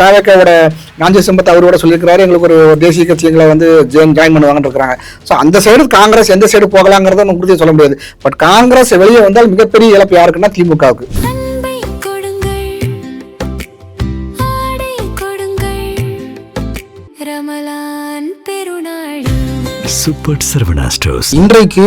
தாவேக்காவோட நாஞ்சி சம்பத் அவரோட சொல்லியிருக்கிறாரு. எங்களுக்கு ஒரு தேசிய கட்சி எங்களை வந்து ஜாயின் பண்ணுவாங்கன்னு இருக்கிறாங்க. ஸோ அந்த சைடு காங்கிரஸ் எந்த சைடு போகலாங்கிறத நம்ம உறுதியாக சொல்ல முடியாது. பட் காங்கிரஸ் வெளியே வந்தால் மிகப்பெரிய இழப்பு யாருக்குன்னா திமுகவுக்கு. சூப்பர் சரவணா ஸ்டோர்ஸ் இன்றைக்கு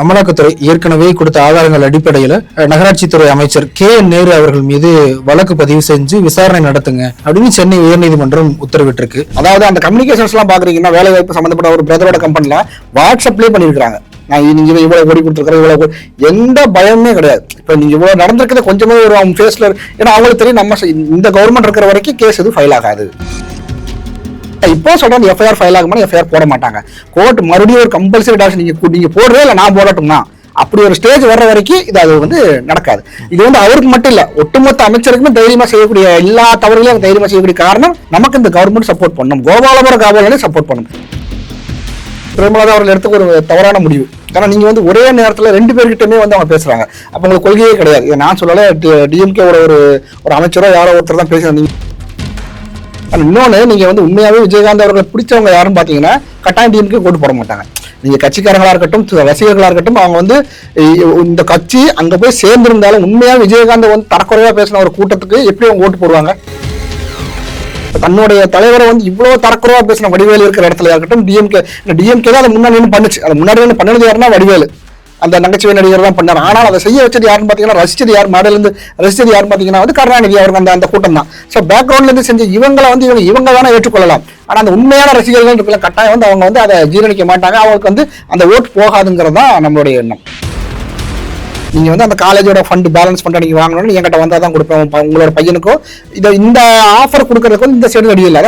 அமலாக்கத்துறை ஏற்கனவே கொடுத்த ஆதாரங்கள் அடிப்படையில் நகராட்சித்துறை அமைச்சர் கே என் நேரு அவர்கள் மீது வழக்கு பதிவு செஞ்சு விசாரணை நடத்துங்க அப்படின்னு சென்னை உயர்நீதிமன்றம் உத்தரவிட்டிருக்கு. அதாவது அந்த கம்யூனிகேஷன்ஸ்லாம் பார்க்குறீங்கன்னா வேலை வாய்ப்பு சம்மந்தப்பட்ட ஒரு பிரதரோட கம்பெனியில் வாட்ஸ்அப்லேயே பண்ணியிருக்காங்க நான் நீங்க இவ்வளவு இவ்வளவு ஓடி கொடுத்துருக்கிறேன் இவ்வளவு எந்த பயமே கிடையாது. இப்போ நீங்க இவ்வளவு நடந்திருக்கிறது கொஞ்சமே ஒரு அவங்க ஃபேஸ்ல ஏன்னா அவங்களுக்கு தெரியும் நம்ம இந்த கவர்மெண்ட் இருக்கிற வரைக்கும் கேஸ் எதுவும் ஃபைல் ஆகாது. இப்போ சொல்றேன் எஃப்ஐஆர் ஃபைல் ஆகும் எஃப்ஐஆர் போட மாட்டாங்க. கோர்ட் மறுபடியும் ஒரு கம்பல்சரி டாக்ஸ் நீங்க நீங்க போடுறே இல்லை நான் போடட்டும்னா. அப்படி ஒரு ஸ்டேஜ் வர்ற வரைக்கும் இது அது வந்து நடக்காது. இது வந்து அவருக்கு மட்டும் இல்ல ஒட்டுமொத்த அமைச்சருக்குமே தைரியமா செய்யக்கூடிய எல்லா தவறுகளையும் அவர் தைரியமா செய்யக்கூடிய காரணம் நமக்கு இந்த கவர்மெண்ட் சப்போர்ட் பண்ணும். கோபாலபுர காவலையும் சப்போர்ட் பண்ணும். பிரேமலதா அவர்கள் எடுத்த ஒரு தவறான முடிவு. ஏன்னா நீங்க வந்து ஒரே நேரத்துல ரெண்டு பேர்கிட்டமே வந்து அவங்க பேசுறாங்க. அப்ப உங்களுக்கு கொள்கையே கிடையாது. இதை நான் சொல்லல டிஎம்கேவோட ஒரு ஒரு அமைச்சரோ யாரோ ஒருத்தர் தான் பேசுறாங்க இன்னொன்று நீங்கள் வந்து உண்மையாகவே விஜயகாந்த் அவர்களை பிடிச்சவங்க யாருன்னு பார்த்தீங்கன்னா கட்டாயம் டிஎம்கே ஓட்டு போட மாட்டாங்க. நீங்கள் கட்சிக்காரங்களாக இருக்கட்டும் ரசிகர்களாக இருக்கட்டும் அவங்க வந்து இந்த கட்சி அங்கே போய் சேர்ந்துருந்தாலும் உண்மையாக விஜயகாந்த் வந்து தரக்குறையாக பேசின ஒரு கூட்டத்துக்கு எப்படி அவங்க ஓட்டு போடுவாங்க? தன்னுடைய தலைவரை வந்து இவ்வளோ தரக்குறையாக பேசின வடிவேலு இருக்கிற இடத்துல இருக்கட்டும் டிஎம்கே டிஎம்கே தான் அதை முன்னாடி பண்ணுச்சு. அது முன்னாடி பண்ணது யாருன்னா வடிவேலு. அந்த நகைச்சுவை நடிகர் தான் பண்ணார். ஆனால் அதை செய்ய வச்சது யாருன்னு பார்த்தீங்கன்னா ரசிச்சது யார்? மேடையில இருந்து ரசிச்சது யாருன்னு பார்த்தீங்கன்னா வந்து கருணாநிதி அவருக்கு அந்த அந்த கூட்டம் தான். ஸோ பேக்ரவுண்ட்லேருந்து செஞ்சு செஞ்ச இவங்களை வந்து இவங்க இவங்க வேணா ஏற்றுக்கொள்ளலாம். ஆனால் அந்த உண்மையான ரசிகர்கள் இருக்கல கட்டாயம் வந்து அவங்க வந்து அதை ஜீரணிக்க மாட்டாங்க. அவங்களுக்கு வந்து அந்த ஓட்டு போகாதுங்கிறது தான் நம்மளுடைய எண்ணம். நீங்க வந்து அந்த காலேஜோட ஃபண்ட் பேலன்ஸ் ஃபண்டை நீங்க வாங்கணும்னு என்கிட்ட வந்தா தான் கொடுப்பேன். உங்களோட பையனுக்கும் இதை இந்த ஆஃபர் கொடுக்கறதுக்கு வந்து இந்த சைடு அடி இல்லை.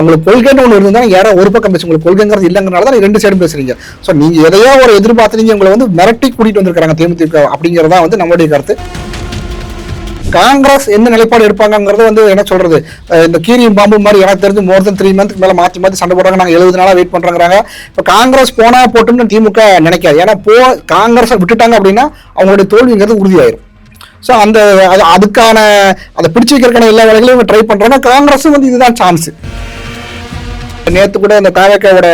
உங்களுக்கு கொள்கைன்னு ஒன்று இருந்தால் யாரோ ஒரு பக்கம் பேசு உங்களுக்கு கொள்கைங்கிறது இல்லைங்கிறனால தான் ரெண்டு சைடும் பேசுறீங்க. ஸோ நீங்க எதையோ ஒரு எதிர்பார்த்து நீங்க உங்களை வந்து மிரட்டி கூட்டிட்டு வந்திருக்காங்க தேமுதிக அப்படிங்கிறதா வந்து நம்மளுடைய கருத்து. காங்கிரஸ் என்ன நிலைப்பாடு எடுப்பாங்கிறது வந்து என்ன சொல்றது? இந்த கீரியும் பாம்பு மாதிரி எனக்கு தெரிஞ்சு மோர் தென் த்ரீ மந்த்க்கு மேல மாற்றி மாற்றி சண்டை போடுறாங்க. நாங்க எழுபது நாளா வெயிட் பண்றாங்க இப்போ காங்கிரஸ் போனா போட்டும்னு திமுக நினைக்காது. ஏன்னா போ காங்கிரஸை விட்டுட்டாங்க அப்படின்னா அவங்களுடைய தோல்விங்கிறது உறுதியாயிரும். ஸோ அந்த அது- அதுக்கான அதை பிடிச்சி வைக்கிறதுக்கான எல்லா வேலைகளையும் ட்ரை பண்ணுறோன்னா காங்கிரஸும் வந்து இதுதான் சான்ஸ் நேத்து கூட இந்த காவேக்காவோட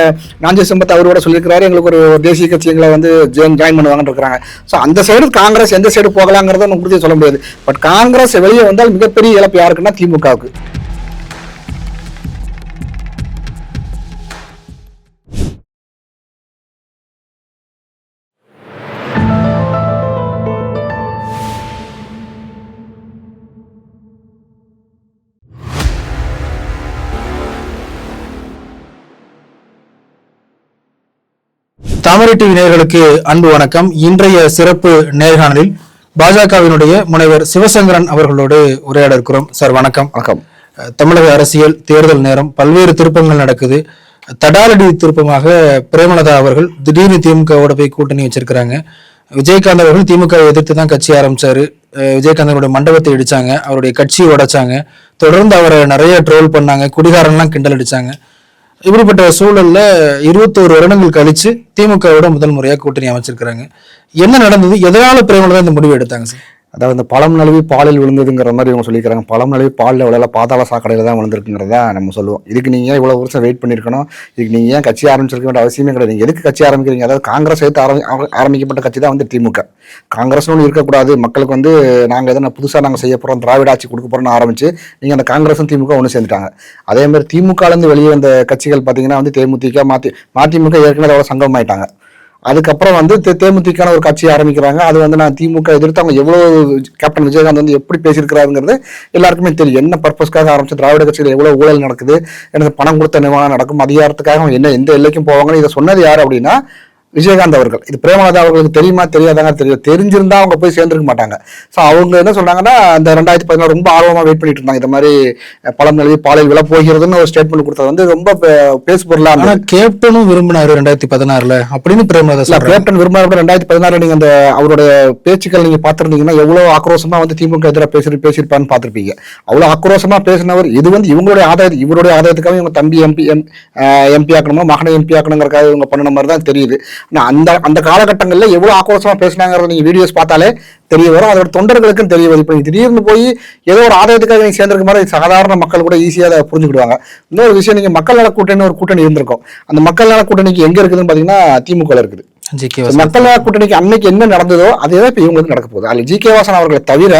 நாஞ்சி சம்பத் அவரோட சொல்லியிருக்கிறாரு. எங்களுக்கு ஒரு தேசிய கட்சி எங்களை வந்து ஜாயின் பண்ணுவாங்கன்னு இருக்கிறாங்க. ஸோ அந்த சைடு காங்கிரஸ் எந்த சைடு போகலாங்கிறத உறுதியாக சொல்ல முடியாது. பட் காங்கிரஸ் வெளியே வந்தால் மிகப்பெரிய இழப்பு யாருக்குன்னா திமுகவுக்கு. தாமரை டிவி நேயர்களுக்கு அன்பு வணக்கம். இன்றைய சிறப்பு நேர்காணலில் பாஜகவினுடைய முனைவர் சிவசங்கரன் அவர்களோடு உரையாட இருக்கிறோம். சார் வணக்கம். வணக்கம். தமிழக அரசியல் தேர்தல் நேரம் பல்வேறு திருப்பங்கள் நடக்குது. தடாலடி திருப்பமாக பிரேமலதா அவர்கள் திடீர்னு திமுகவோட போய் கூட்டணி வச்சிருக்கிறாங்க. விஜயகாந்த் அவர்கள் திமுக வை எதிர்த்து தான் கட்சி ஆரம்பிச்சாரு. அஹ், விஜயகாந்த் அவருடைய மண்டபத்தை இடிச்சாங்க அவருடைய கட்சியை உடைச்சாங்க. தொடர்ந்து அவரை நிறைய ட்ரோல் பண்ணாங்க குடிகாரன்லாம் கிண்டல் அடிச்சாங்க. இப்படிப்பட்ட சூழல்ல இருபத்தோரு வருடங்கள் கழிச்சு திமுகவோட முதல் முறையாக கூட்டணி அமைச்சிருக்கிறாங்க. என்ன நடந்தது? எதனால பிரேமலதா இந்த முடிவு எடுத்தாங்க சார்? அதாவது இந்த பழம் நழுவி பாலில் விழுந்ததுங்கிற மாதிரி இவங்க சொல்லிக்கிறாங்க பழம் நழுவி பாலில் விழல பாதாள சாக்கடையில் தான் விழுந்திருக்குங்கிறதா நம்ம சொல்லுவோம். இதுக்கு நீங்கள் இவ்வளோ வருஷம் வெயிட் பண்ணியிருக்கணும்? இதுக்கு நீங்கள் ஏன் கட்சி ஆரம்பிச்சிருக்க வேண்டிய அவசியமே கிடையாது. நீங்கள் எதுக்கு கட்சி ஆரம்பிக்கிறீங்க? அதாவது காங்கிரஸ் எடுத்து ஆரம்பி ஆரம்பிக்கப்பட்ட கட்சி தான் வந்து திமுக. காங்கிரஸ்னு ஒன்று இருக்கக்கூடாது. மக்களுக்கு வந்து நாங்கள் எதனா புதுசாக நாங்கள் செய்ய போகிறோம் திராவிட ஆட்சி கொடுக்க போகிறோம்னு ஆரம்பிச்சு நீங்கள் அந்த காங்கிரஸும் திமுக ஒன்று சேர்ந்துட்டாங்க. அதே மாதிரி திமுகலேருந்து வெளியே வந்த கட்சிகள் பார்த்தீங்கன்னா வந்து தேமுதிக மாத்தி மதிமுக ஏற்கனவே அதோட சங்கமாயிட்டாங்க அதுக்கப்புறம் வந்து தேமுதிகான ஒரு கட்சி ஆரம்பிக்கிறாங்க. அது வந்து நான் திமுக எதிர்த்து அவங்க எவ்வளோ கேப்டன் விஜயகாந்த் வந்து எப்படி பேசியிருக்கிறாருங்கிறது எல்லாருக்குமே தெரியும். என்ன பர்பஸ்க்காக ஆரம்பிச்சு திராவிட கட்சியில் எவ்வளோ ஊழல் நடக்குது எனக்கு பணம் கொடுத்த நிவாரணம் நடக்கும் அதிகாரத்துக்காக அவங்க என்ன எந்த எல்லைக்கும் போவாங்கன்னு இதை சொன்னது யார் அப்படின்னா விஜயகாந்த் அவர்கள். இது பிரேமலதா அவர்களுக்கு தெரியுமா தெரியாதாங்க தெரியும் தெரிஞ்சிருந்தா அவங்க போய் சேர்ந்துருக்க மாட்டாங்க. ஸோ அவங்க என்ன சொன்னாங்கன்னா இந்த ரெண்டாயிரத்தி பதினாறு ரொம்ப ஆர்வமாக வெயிட் பண்ணிட்டு இருந்தாங்க. இந்த மாதிரி பழம் நழுவி பாலில் விழ போகிறதுன்னு ஒரு ஸ்டேட்மெண்ட் கொடுத்தது வந்து ரொம்ப பேசு பொருளா ஆனா கேப்டனும் விரும்பினாரு ரெண்டாயிரத்தி பதினாறுல. அப்படின்னு பிரேமலதா கேப்டன் விரும்பாத ரெண்டாயிரத்தி பதினாறு நீங்க அந்த அவருடைய பேச்சுக்கள் நீங்க பார்த்திருந்தீங்கன்னா எவ்வளவு ஆக்ரோஷமா வந்து திமுக எதிராக பேசி பேசியிருப்பான்னு பார்த்திருப்பீங்க. அவ்வளவு ஆக்ரோஷமா பேசினவர் இது வந்து இவங்களுடைய ஆதாய இவருடைய ஆதாயத்துக்காக இவங்க தம்பி எம்பி எம் எம்பி ஆக்கணுமா மகனை எம்பி ஆக்கணுங்கிறக்காக இவங்க பண்ணின மாதிரி தான் தெரியுது. அந்த அந்த காலகட்டங்களில் எவ்வளவு ஆக்ரோஷமாக பேசினாங்கிறத நீங்க வீடியோஸ் பார்த்தாலே தெரிய வரும். அதோட தொண்டர்களுக்கும் தெரிய வரும். இப்போ திடீர்னு போய் ஏதோ ஒரு ஆதாயத்துக்காக நீங்க சேர்ந்திருக்க மாதிரி சாதாரண மக்கள் கூட ஈஸியாக அதை புரிஞ்சுக்கிடுவாங்க. இன்னொரு விஷயம் நீங்க மக்கள் நல கூட்டணி ஒரு கூட்டணி இருந்திருக்கும். அந்த மக்கள் நல கூட்டணிக்கு எங்க இருக்குதுன்னு பாத்தீங்கன்னா திமுக இருக்குது. மக்கள் நல கூட்டணிக்கு அன்னைக்கு என்ன நடந்ததோ அதே தான் இப்போ இவங்களுக்கு நடக்க போகுது. அதில் ஜி கே வாசன் அவர்களை தவிர